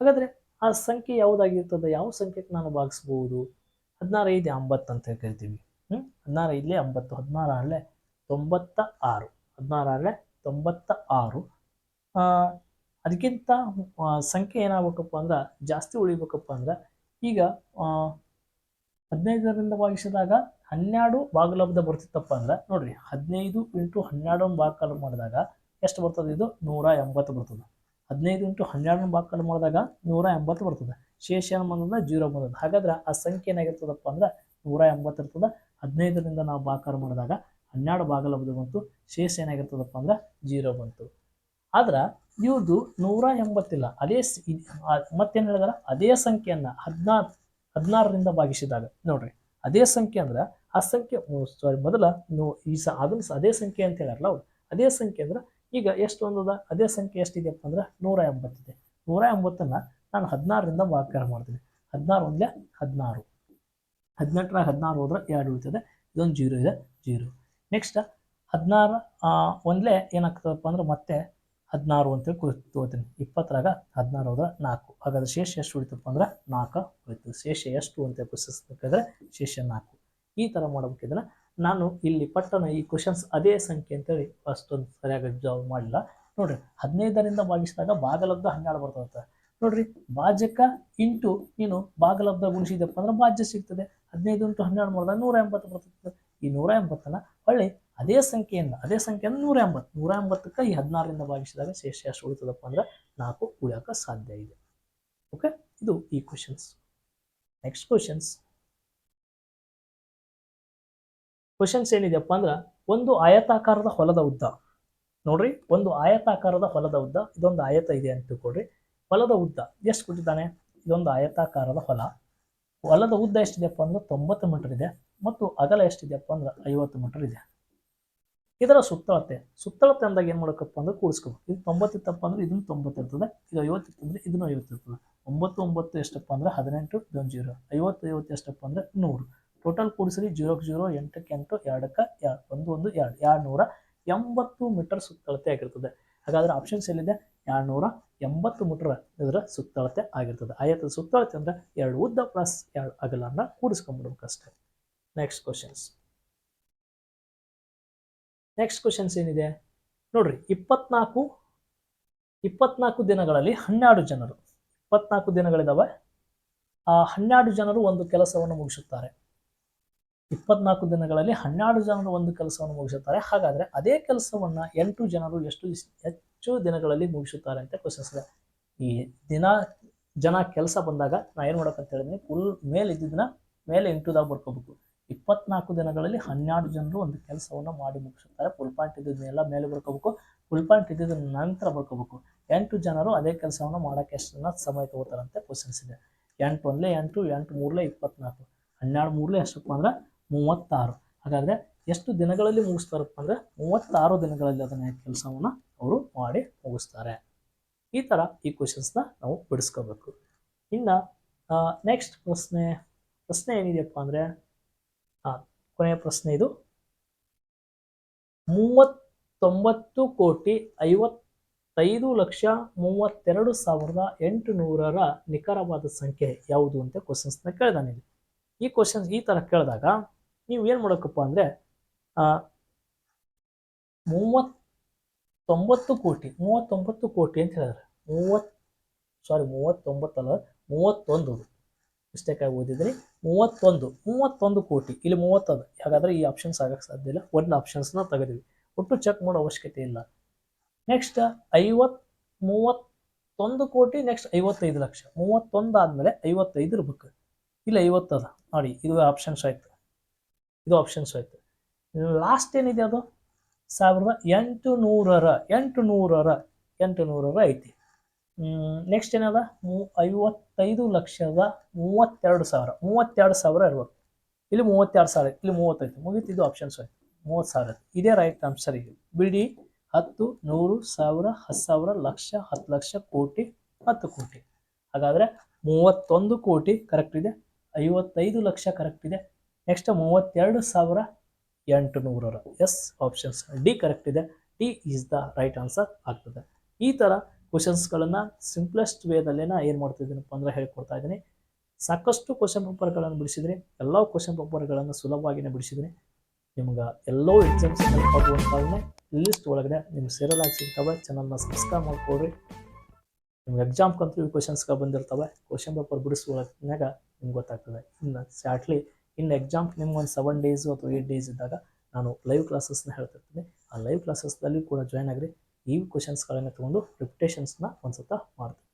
ಹಾಗಾದ್ರೆ ಆ ಸಂಖ್ಯೆ ಯಾವುದಾಗಿರ್ತದೆ? ಯಾವ ಸಂಖ್ಯೆಗೆ ನಾನು ಭಾಗಿಸ್ಬೋದು? ಹದಿನಾರು ಐದು ಎಂಬತ್ತು ಅಂತ ಕರಿತೀವಿ. ಹ್ಞೂ ಹದಿನಾರು ಐದಲೇ ಅಂಬತ್ತು, ಹದಿನಾರು ಆರಲೆ ತೊಂಬತ್ತ ಆರು ಹದಿನಾರು ಆರಲೆ ತೊಂಬತ್ತ ಆರು ಅದಕ್ಕಿಂತ ಸಂಖ್ಯೆ ಏನಾಗಬೇಕಪ್ಪ ಅಂದ್ರೆ, ಜಾಸ್ತಿ ಉಳಿಬೇಕಪ್ಪ ಅಂದ್ರೆ, ಈಗ ಹದಿನೈದರಿಂದ ಭಾಗಿಸಿದಾಗ ಹನ್ನೆರಡು ಭಾಗಲಬ್ಧ ಬರ್ತಿತ್ತಪ್ಪ ಅಂದ್ರೆ, ನೋಡ್ರಿ, ಹದಿನೈದು ಇಂಟು ಹನ್ನೆರಡು ಭಾಗಲು ಮಾಡಿದಾಗ ಎಷ್ಟು ಬರ್ತದೆ ಇದು? ನೂರ ಎಂಬತ್ತು ಬರ್ತದೆ. ಹದಿನೈದು ಇಂಟು ಹನ್ನೆರಡನ್ನ ಭಾಗಲು ಮಾಡಿದಾಗ ನೂರ ಎಂಬತ್ತು ಬರ್ತದೆ. ಶೇಷ ಏನು ಬಂದದ? ಜೀರೋ ಬಂದದ. ಹಾಗಾದ್ರೆ ಆ ಸಂಖ್ಯೆ ಏನಾಗಿರ್ತದಪ್ಪ ಅಂದ್ರೆ, ನೂರ ಎಂಬತ್ತು ಇರ್ತದೆ. ಹದಿನೈದರಿಂದ ನಾವು ಬಾಕಾರ ಮಾಡಿದಾಗ ಹನ್ನೆರಡು ಭಾಗಲಬ್ಧ ಬಂತು, ಶೇಷ ಏನಾಗಿರ್ತದಪ್ಪ ಅಂದ್ರೆ ಜೀರೋ ಬಂತು. ಆದ್ರೆ ಇವ್ರದ್ದು ನೂರ ಎಂಬತ್ತಿಲ್ಲ, ಅದೇ ಮತ್ತೇನು ಹೇಳಿದಾರ? ಅದೇ ಸಂಖ್ಯೆಯನ್ನ ಹದಿನಾರು, ಹದಿನಾರರಿಂದ ಭಾಗಿಸಿದಾಗ, ನೋಡ್ರಿ. ಅದೇ ಸಂಖ್ಯೆ ಅಂದ್ರೆ, ಆ ಸಂಖ್ಯೆ ಸಾರಿ ಮೊದಲ ಈ ಸ, ಅದನ್ನ ಅದೇ ಸಂಖ್ಯೆ ಅಂತ ಹೇಳಾರಲ್ಲ ಅವ್ರು. ಅದೇ ಸಂಖ್ಯೆ ಅಂದ್ರೆ, ಈಗ ಎಷ್ಟು ಒಂದದ ಅದೇ ಸಂಖ್ಯೆ ಎಷ್ಟಿದೆಯಪ್ಪ ಅಂದ್ರೆ, ನೂರ ಎಂಬತ್ತಿದೆ. ನೂರ ಎಂಬತ್ತನ್ನ ನಾನು ಹದಿನಾರರಿಂದ ಭಾಗಾಕಾರ ಮಾಡ್ತೀನಿ. ಹದಿನಾರು ಒಂದೇ ಹದಿನಾರು. ಹದಿನೆಂಟರಾಗ ಹದಿನಾರು ಹೋದ್ರೆ ಎರಡು ಉಳಿತದೆ. ಇದೊಂದು ಜೀರೋ ಇದೆ, ಜೀರೋ. ನೆಕ್ಸ್ಟ್ ಹದಿನಾರು ಒಂದಲೇ ಏನಾಗ್ತದಪ್ಪ ಅಂದ್ರೆ ಮತ್ತೆ ಹದಿನಾರು ಅಂತೇಳಿ ಕು ತಗೋತೀನಿ. ಇಪ್ಪತ್ತರಾಗ ಹದಿನಾರು ಹೋದ್ರೆ ನಾಲ್ಕು. ಹಾಗಾದ್ರೆ ಶೇಷ ಎಷ್ಟು ಉಳಿತಪ್ಪ ಅಂದ್ರೆ ನಾಲ್ಕು ಉಳಿತು ಶೇಷ ಎಷ್ಟು ಅಂತ ಪ್ರಶ್ನಿಸ್ಬೇಕಾದ್ರೆ ಶೇಷ ನಾಲ್ಕು. ಈ ಥರ ಮಾಡಬೇಕಿದ್ರೆ ನಾನು ಇಲ್ಲಿ ಪಟ್ಟಣ ಈ ಕ್ವಶನ್ಸ್ ಅದೇ ಸಂಖ್ಯೆ ಅಂತೇಳಿ ಅಷ್ಟೊಂದು ಸರಿಯಾಗಿ ಜಾಬ್ ಮಾಡಿಲ್ಲ ನೋಡ್ರಿ, ಹದಿನೈದರಿಂದ ಭಾಗಿಸಿದಾಗ ಭಾಗಲಬ್ಧ ಹನ್ನೆರಡು ಬರ್ತದೆ. ನೋಡ್ರಿ, ಭಾಜಕ ಇಂಟು ನೀನು ಭಾಗಲಬ್ಧ ಗುಣಿಸಿದಪ್ಪ ಅಂದ್ರೆ ಭಾಜ್ಯ ಸಿಗ್ತದೆ. ಹದಿನೈದು ಇಂಟು ಹನ್ನೆರಡು ಮಾಡಿದಾಗ ನೂರ ಎಂಬತ್ತು ಬರ್ತದೆ. ಈ ನೂರ ಎಂಬತ್ತನ್ನ ಹೊಳ್ಳಿ ಅದೇ ಸಂಖ್ಯೆಯಿಂದ, ಅದೇ ಸಂಖ್ಯೆಯನ್ನು ನೂರ ಎಂಬತ್ತು. ನೂರ ಎಂಬತ್ತಕ್ಕೆ ಈ ಹದಿನಾರರಿಂದ ಭಾಗಿಸಿದಾಗ ಶೇಷ ಎಷ್ಟು ಉಳಿತದಪ್ಪ ಅಂದ್ರೆ ನಾಲ್ಕು ಉಳಿಯೋಕೆ ಸಾಧ್ಯ ಇದೆ. ಓಕೆ ಇದು ಈ ಕ್ವಶನ್ಸ್ ನೆಕ್ಸ್ಟ್ ಕ್ವಶನ್ಸ್ ಕ್ವಶನ್ಸ್ ಏನಿದೆಯಪ್ಪ ಅಂದ್ರೆ, ಒಂದು ಆಯತಾಕಾರದ ಹೊಲದ ಉದ್ದ. ನೋಡ್ರಿ, ಒಂದು ಆಯತಾಕಾರದ ಹೊಲದ ಉದ್ದ, ಇದೊಂದು ಆಯತ ಇದೆ ಅಂತ ತಿಳ್ಕೊಡ್ರಿ ಹೊಲದ ಉದ್ದ, ಎಷ್ಟು ಕೊಟ್ಟಿದ್ದಾನೆ? ಇದೊಂದು ಆಯತಾಕಾರದ ಹೊಲ. ಹೊಲದ ಉದ್ದ ಎಷ್ಟಿದೆಯಪ್ಪ ಅಂದ್ರೆ ತೊಂಬತ್ತು ಮೀಟರ್ ಇದೆ ಮತ್ತು ಅಗಲ ಎಷ್ಟಿದೆಯಪ್ಪ ಅಂದ್ರೆ ಐವತ್ತು ಮೀಟರ್ ಇದೆ. ಇದರ ಸುತ್ತಳತೆ ಸುತ್ತಳತೆ ಅಂದಾಗ ಏನು ಮಾಡಬೇಕಪ್ಪ ಅಂದ್ರೆ ಕೂಡಿಸ್ಕೋಬೇಕು ಇದು ತೊಂಬತ್ತಿತ್ತಪ್ಪ ಅಂದ್ರೆ ಇದನ್ನು ತೊಂಬತ್ತು ಇರ್ತದೆ, ಇದು ಐವತ್ತಿತ್ತು ಅಂದ್ರೆ ಇದನ್ನು ಐವತ್ತು ಇರ್ತದೆ. ಒಂಬತ್ತು ಒಂಬತ್ತು ಎಷ್ಟಪ್ಪ ಅಂದ್ರೆ ಹದಿನೆಂಟು, ಇದೊಂದು ಜೀರೋ. ಐವತ್ತು ಐವತ್ತು ಎಷ್ಟಪ್ಪ ಅಂದ್ರೆ ನೂರು. ಟೋಟಲ್ ಕೂಡಿಸ್ರಿ ಜೀರೋಕ್ಕೆ ಜೀರೋ, ಎಂಟಕ್ಕೆ ಎಂಟು, ಎರಡಕ್ಕೆ ಎರಡು, ಒಂದು ಒಂದು, ಎರಡು. ಎರಡು ನೂರ ಎಂಬತ್ತು ಮೀಟರ್ ಸುತ್ತಳತೆ ಆಗಿರ್ತದೆ. ಹಾಗಾದ್ರೆ ಆಪ್ಷನ್ಸ್ ಎಲ್ಲಿದೆ? ಎರಡು ನೂರ ಎಂಬತ್ತು ಮೀಟರ್ ಇದರ ಸುತ್ತಳತೆ ಆಗಿರ್ತದೆ. ಆಯತದ ಸುತ್ತಳತೆ ಅಂದ್ರೆ ಎರಡು ಉದ್ದ ಪ್ಲಸ್ ಎರಡು ಅಗಲನ್ನ ಕೂಡಿಸ್ಕೊಂಡ್ಬಿಡ್ಬೇಕಷ್ಟೇ ನೆಕ್ಸ್ಟ್ ಕ್ವಶನ್ಸ್ ನೆಕ್ಸ್ಟ್ ಕ್ವಶನ್ಸ್ ಏನಿದೆ? ನೋಡ್ರಿ, ಇಪ್ಪತ್ನಾಲ್ಕು ಇಪ್ಪತ್ನಾಲ್ಕು ದಿನಗಳಲ್ಲಿ ಹನ್ನೆರಡು ಜನರು. ಇಪ್ಪತ್ನಾಲ್ಕು ದಿನಗಳಿದಾವೆ. ಆ ಹನ್ನೆರಡು ಜನರು ಒಂದು ಕೆಲಸವನ್ನು ಮುಗಿಸುತ್ತಾರೆ. ಇಪ್ಪತ್ನಾಲ್ಕು ದಿನಗಳಲ್ಲಿ ಹನ್ನೆರಡು ಜನರು ಒಂದು ಕೆಲಸವನ್ನು ಮುಗಿಸುತ್ತಾರೆ. ಹಾಗಾದರೆ ಅದೇ ಕೆಲಸವನ್ನು ಎಂಟು ಜನರು ಎಷ್ಟು ಹೆಚ್ಚು ದಿನಗಳಲ್ಲಿ ಮುಗಿಸುತ್ತಾರೆ ಅಂತ ಕ್ವಶನ್ಸ್ ಇದೆ ಈ ದಿನ, ಜನ ಕೆಲಸ ಬಂದಾಗ ನಾ ಏನು ಮಾಡೋಕ್ಕಂತ ಹೇಳಿದ್ರೆ ಫುಲ್ ಮೇಲೆ ಇದ್ದಿದ್ದನ್ನ ಮೇಲೆ ಇಂಟುದಾಗ ಬರ್ಕೋಬೇಕು. ಇಪ್ಪತ್ನಾಲ್ಕು ದಿನಗಳಲ್ಲಿ ಹನ್ನೆರಡು ಜನರು ಒಂದು ಕೆಲಸವನ್ನು ಮಾಡಿ ಮುಗಿಸುತ್ತಾರೆ. ಫುಲ್ ಪಾಯಿಂಟ್ ಇದ್ದಿದ್ದನ್ನೆಲ್ಲ ಮೇಲೆ ಬರ್ಕೋಬೇಕು. ಫುಲ್ ಪಾಯಿಂಟ್ ಇದ್ದಿದ್ದ ನಂತರ ಬರ್ಕೋಬೇಕು. ಎಂಟು ಜನರು ಅದೇ ಕೆಲಸವನ್ನು ಮಾಡೋಕ್ಕೆ ಜನ ಸಮಯ ತಗೋತಾರಂತೆ ಕ್ವಶನ್ಸ್ ಇದೆ ಎಂಟು ಒಂದಲೇ ಎಂಟು ಎಂಟು ಮೂರಲೇ ಇಪ್ಪತ್ನಾಲ್ಕು. ಹನ್ನೆರಡು ಮೂರಲೇ ಎಷ್ಟಪ್ಪ ಅಂದ್ರೆ ಮೂವತ್ತಾರು. ಹಾಗಾದರೆ ಎಷ್ಟು ದಿನಗಳಲ್ಲಿ ಮುಗಿಸ್ತಾರಪ್ಪ ಅಂದರೆ ಮೂವತ್ತಾರು ದಿನಗಳಲ್ಲಿ ಅದನ್ನ ಕೆಲಸವನ್ನು ಅವರು ಮಾಡಿ ಮುಗಿಸ್ತಾರೆ. ಈ ಥರ ಈ ಕ್ವಶನ್ಸ್ನ ನಾವು ಬಿಡಿಸ್ಕೋಬೇಕು. ಇನ್ನು ನೆಕ್ಸ್ಟ್ ಪ್ರಶ್ನೆ ಪ್ರಶ್ನೆ ಏನಿದೆಯಪ್ಪ ಅಂದರೆ ಕೊನೆಯ ಪ್ರಶ್ನೆ ಇದು. ಮೂವತ್ತೊಂಬತ್ತು ಕೋಟಿ ಐವತ್ತೈದು ಲಕ್ಷ ಮೂವತ್ತೆರಡು ಸಾವಿರದ ಎಂಟುನೂರರ ನಿಖರವಾದ ಸಂಖ್ಯೆ ಯಾವುದು ಅಂತ ಕ್ವಶನ್ಸ್ನ ಕೇಳಿದಾನಿಲ್ಲಿ ಈ ಕ್ವಶನ್ಸ್ ಈ ಥರ ಕೇಳಿದಾಗ ನೀವು ಏನು ಮಾಡೋಕ್ಕಪ್ಪ ಅಂದರೆ ಮೂವತ್ತೊಂಬತ್ತು ಕೋಟಿ ಮೂವತ್ತೊಂಬತ್ತು ಕೋಟಿ ಅಂತ ಹೇಳಿದ್ರೆ ಮೂವತ್ ಸಾರಿ ಮೂವತ್ತೊಂಬತ್ತಲ್ಲ ಮೂವತ್ತೊಂದು. ಮಿಸ್ಟೇಕ್ ಆಗಿ ಓದಿದ್ರಿ. ಮೂವತ್ತೊಂದು ಮೂವತ್ತೊಂದು ಕೋಟಿ. ಇಲ್ಲಿ ಮೂವತ್ತೊಂದು ಹಾಗಾದರೆ ಈ ಆಪ್ಷನ್ಸ್ ಆಗಕ್ಕೆ ಸಾಧ್ಯ ಇಲ್ಲ. ಒಂದು ಆಪ್ಷನ್ಸ್ನ ತೆಗೆದಿವಿ. ಒಟ್ಟು ಚೆಕ್ ಮಾಡೋ ಅವಶ್ಯಕತೆ ಇಲ್ಲ. ನೆಕ್ಸ್ಟ್ ಐವತ್ತು, ಮೂವತ್ತೊಂದು ಕೋಟಿ ನೆಕ್ಸ್ಟ್ ಐವತ್ತೈದು ಲಕ್ಷ. ಮೂವತ್ತೊಂದು ಆದಮೇಲೆ ಐವತ್ತೈದು ಇರ್ಬೇಕು. ಇಲ್ಲ ಐವತ್ತದ ನೋಡಿ, ಇದು ಆಪ್ಷನ್ಸ್ ಆಯಿತು. ಇದು ಆಪ್ಷನ್ಸ್ ಆಯಿತು ಲಾಸ್ಟ್ ಏನಿದೆ ಅದು? ಸಾವಿರದ ಎಂಟು ನೂರರ ಎಂಟು ನೂರರ ಎಂಟು ನೂರರ ಐತಿ ನೆಕ್ಸ್ಟ್ ಏನದ? ಮೂ, ಐವತ್ತೈದು ಲಕ್ಷದ ಮೂವತ್ತೆರಡು ಸಾವಿರ ಮೂವತ್ತೆರಡು ಸಾವಿರ ಇರ್ಬೇಕು. ಇಲ್ಲಿ ಮೂವತ್ತೆರಡು ಸಾವಿರ, ಇಲ್ಲಿ ಮೂವತ್ತೈದು. ಮುಗೀತು, ಇದು ಆಪ್ಷನ್ಸ್ ಆಯ್ತು ಮೂವತ್ತು ಸಾವಿರ. ಇದೇ ರೈಟ್ ಆನ್ಸರ್ ಈಗ. ಬಿಡಿ, ಹತ್ತು, ನೂರು, ಸಾವಿರ, ಹತ್ತು ಸಾವಿರ, ಲಕ್ಷ, ಹತ್ತು ಲಕ್ಷ, ಕೋಟಿ, ಹತ್ತು ಕೋಟಿ. ಹಾಗಾದರೆ ಮೂವತ್ತೊಂದು ಕೋಟಿ ಕರೆಕ್ಟ್ ಇದೆ. ಐವತ್ತೈದು ಲಕ್ಷ ಕರೆಕ್ಟ್ ಇದೆ. ನೆಕ್ಸ್ಟ್ ಮೂವತ್ತೆರಡು ಸಾವಿರ ಎಂಟು ನೂರರ ಎಸ್ ಆಪ್ಷನ್ಸ್ ಡಿ ಕರೆಕ್ಟ್ ಇದೆ. D is the right answer ಆಗ್ತದೆ. ಈ ಥರ ಕ್ವಶನ್ಸ್ಗಳನ್ನು ಸಿಂಪ್ಲೆಸ್ಟ್ ವೇದಲ್ಲೇ ನಾ ಏನು ಮಾಡ್ತಿದ್ದೀನಪ್ಪ ಅಂದರೆ ಹೇಳ್ಕೊಡ್ತಾ ಇದ್ದೀನಿ. ಸಾಕಷ್ಟು ಕ್ವಶನ್ ಪೇಪರ್ಗಳನ್ನು ಬಿಡಿಸಿದ್ರಿ. ಎಲ್ಲ ಕ್ವಶನ್ ಪೇಪರ್ಗಳನ್ನು ಸುಲಭವಾಗಿಯೇ ಬಿಡಿಸಿದ್ದೀನಿ ನಿಮ್ಗೆ ಎಲ್ಲೋ ಎಕ್ಸಾಮ್ಸ್ ಹೆಲ್ಪ್ ಲಿಸ್ಟ್ ಒಳಗಡೆ ನಿಮ್ಗೆ ಸೇರಲಾಗಿ ಸಿಗ್ತವೆ. ಚಾನಲ್ನ ಸಬ್ಸ್ಕ್ರೈಬ್ ಮಾಡ್ಕೊಡ್ರಿ. ನಿಮ್ಗೆ ಎಕ್ಸಾಮ್ ಕಂತು ಕ್ವಶನ್ಸ್ಗಳು ಬಂದಿರ್ತವೆ. ಕ್ವಶನ್ ಪೇಪರ್ ಬಿಡಿಸುವಾಗ ನಿಮ್ಗೆ ಗೊತ್ತಾಗ್ತದೆ. ಇನ್ನು ಶಾರ್ಟ್ಲಿ ಇನ್ನು ಎಕ್ಸಾಮ್ ನಿಮ್ಗೆ ಒಂದು ಸೆವೆನ್ ಡೇಸು ಅಥವಾ ಏಯ್ಟ್ ಡೇಸ್ ಇದ್ದಾಗ ನಾನು ಲೈವ್ ಕ್ಲಾಸಸ್ನ ಹೇಳ್ತಿರ್ತೀನಿ. ಆ ಲೈವ್ ಕ್ಲಾಸಸ್ದಲ್ಲಿ ಕೂಡ ಜಾಯ್ನ್ ಆಗಿರಿ. ಈ ಕ್ವಶನ್ಸ್ಗಳನ್ನು ತೊಗೊಂಡು ರಿಪಿಟೇಷನ್ಸ್ನ ಒಂದು ಸತ ಮಾಡ್ತೀನಿ.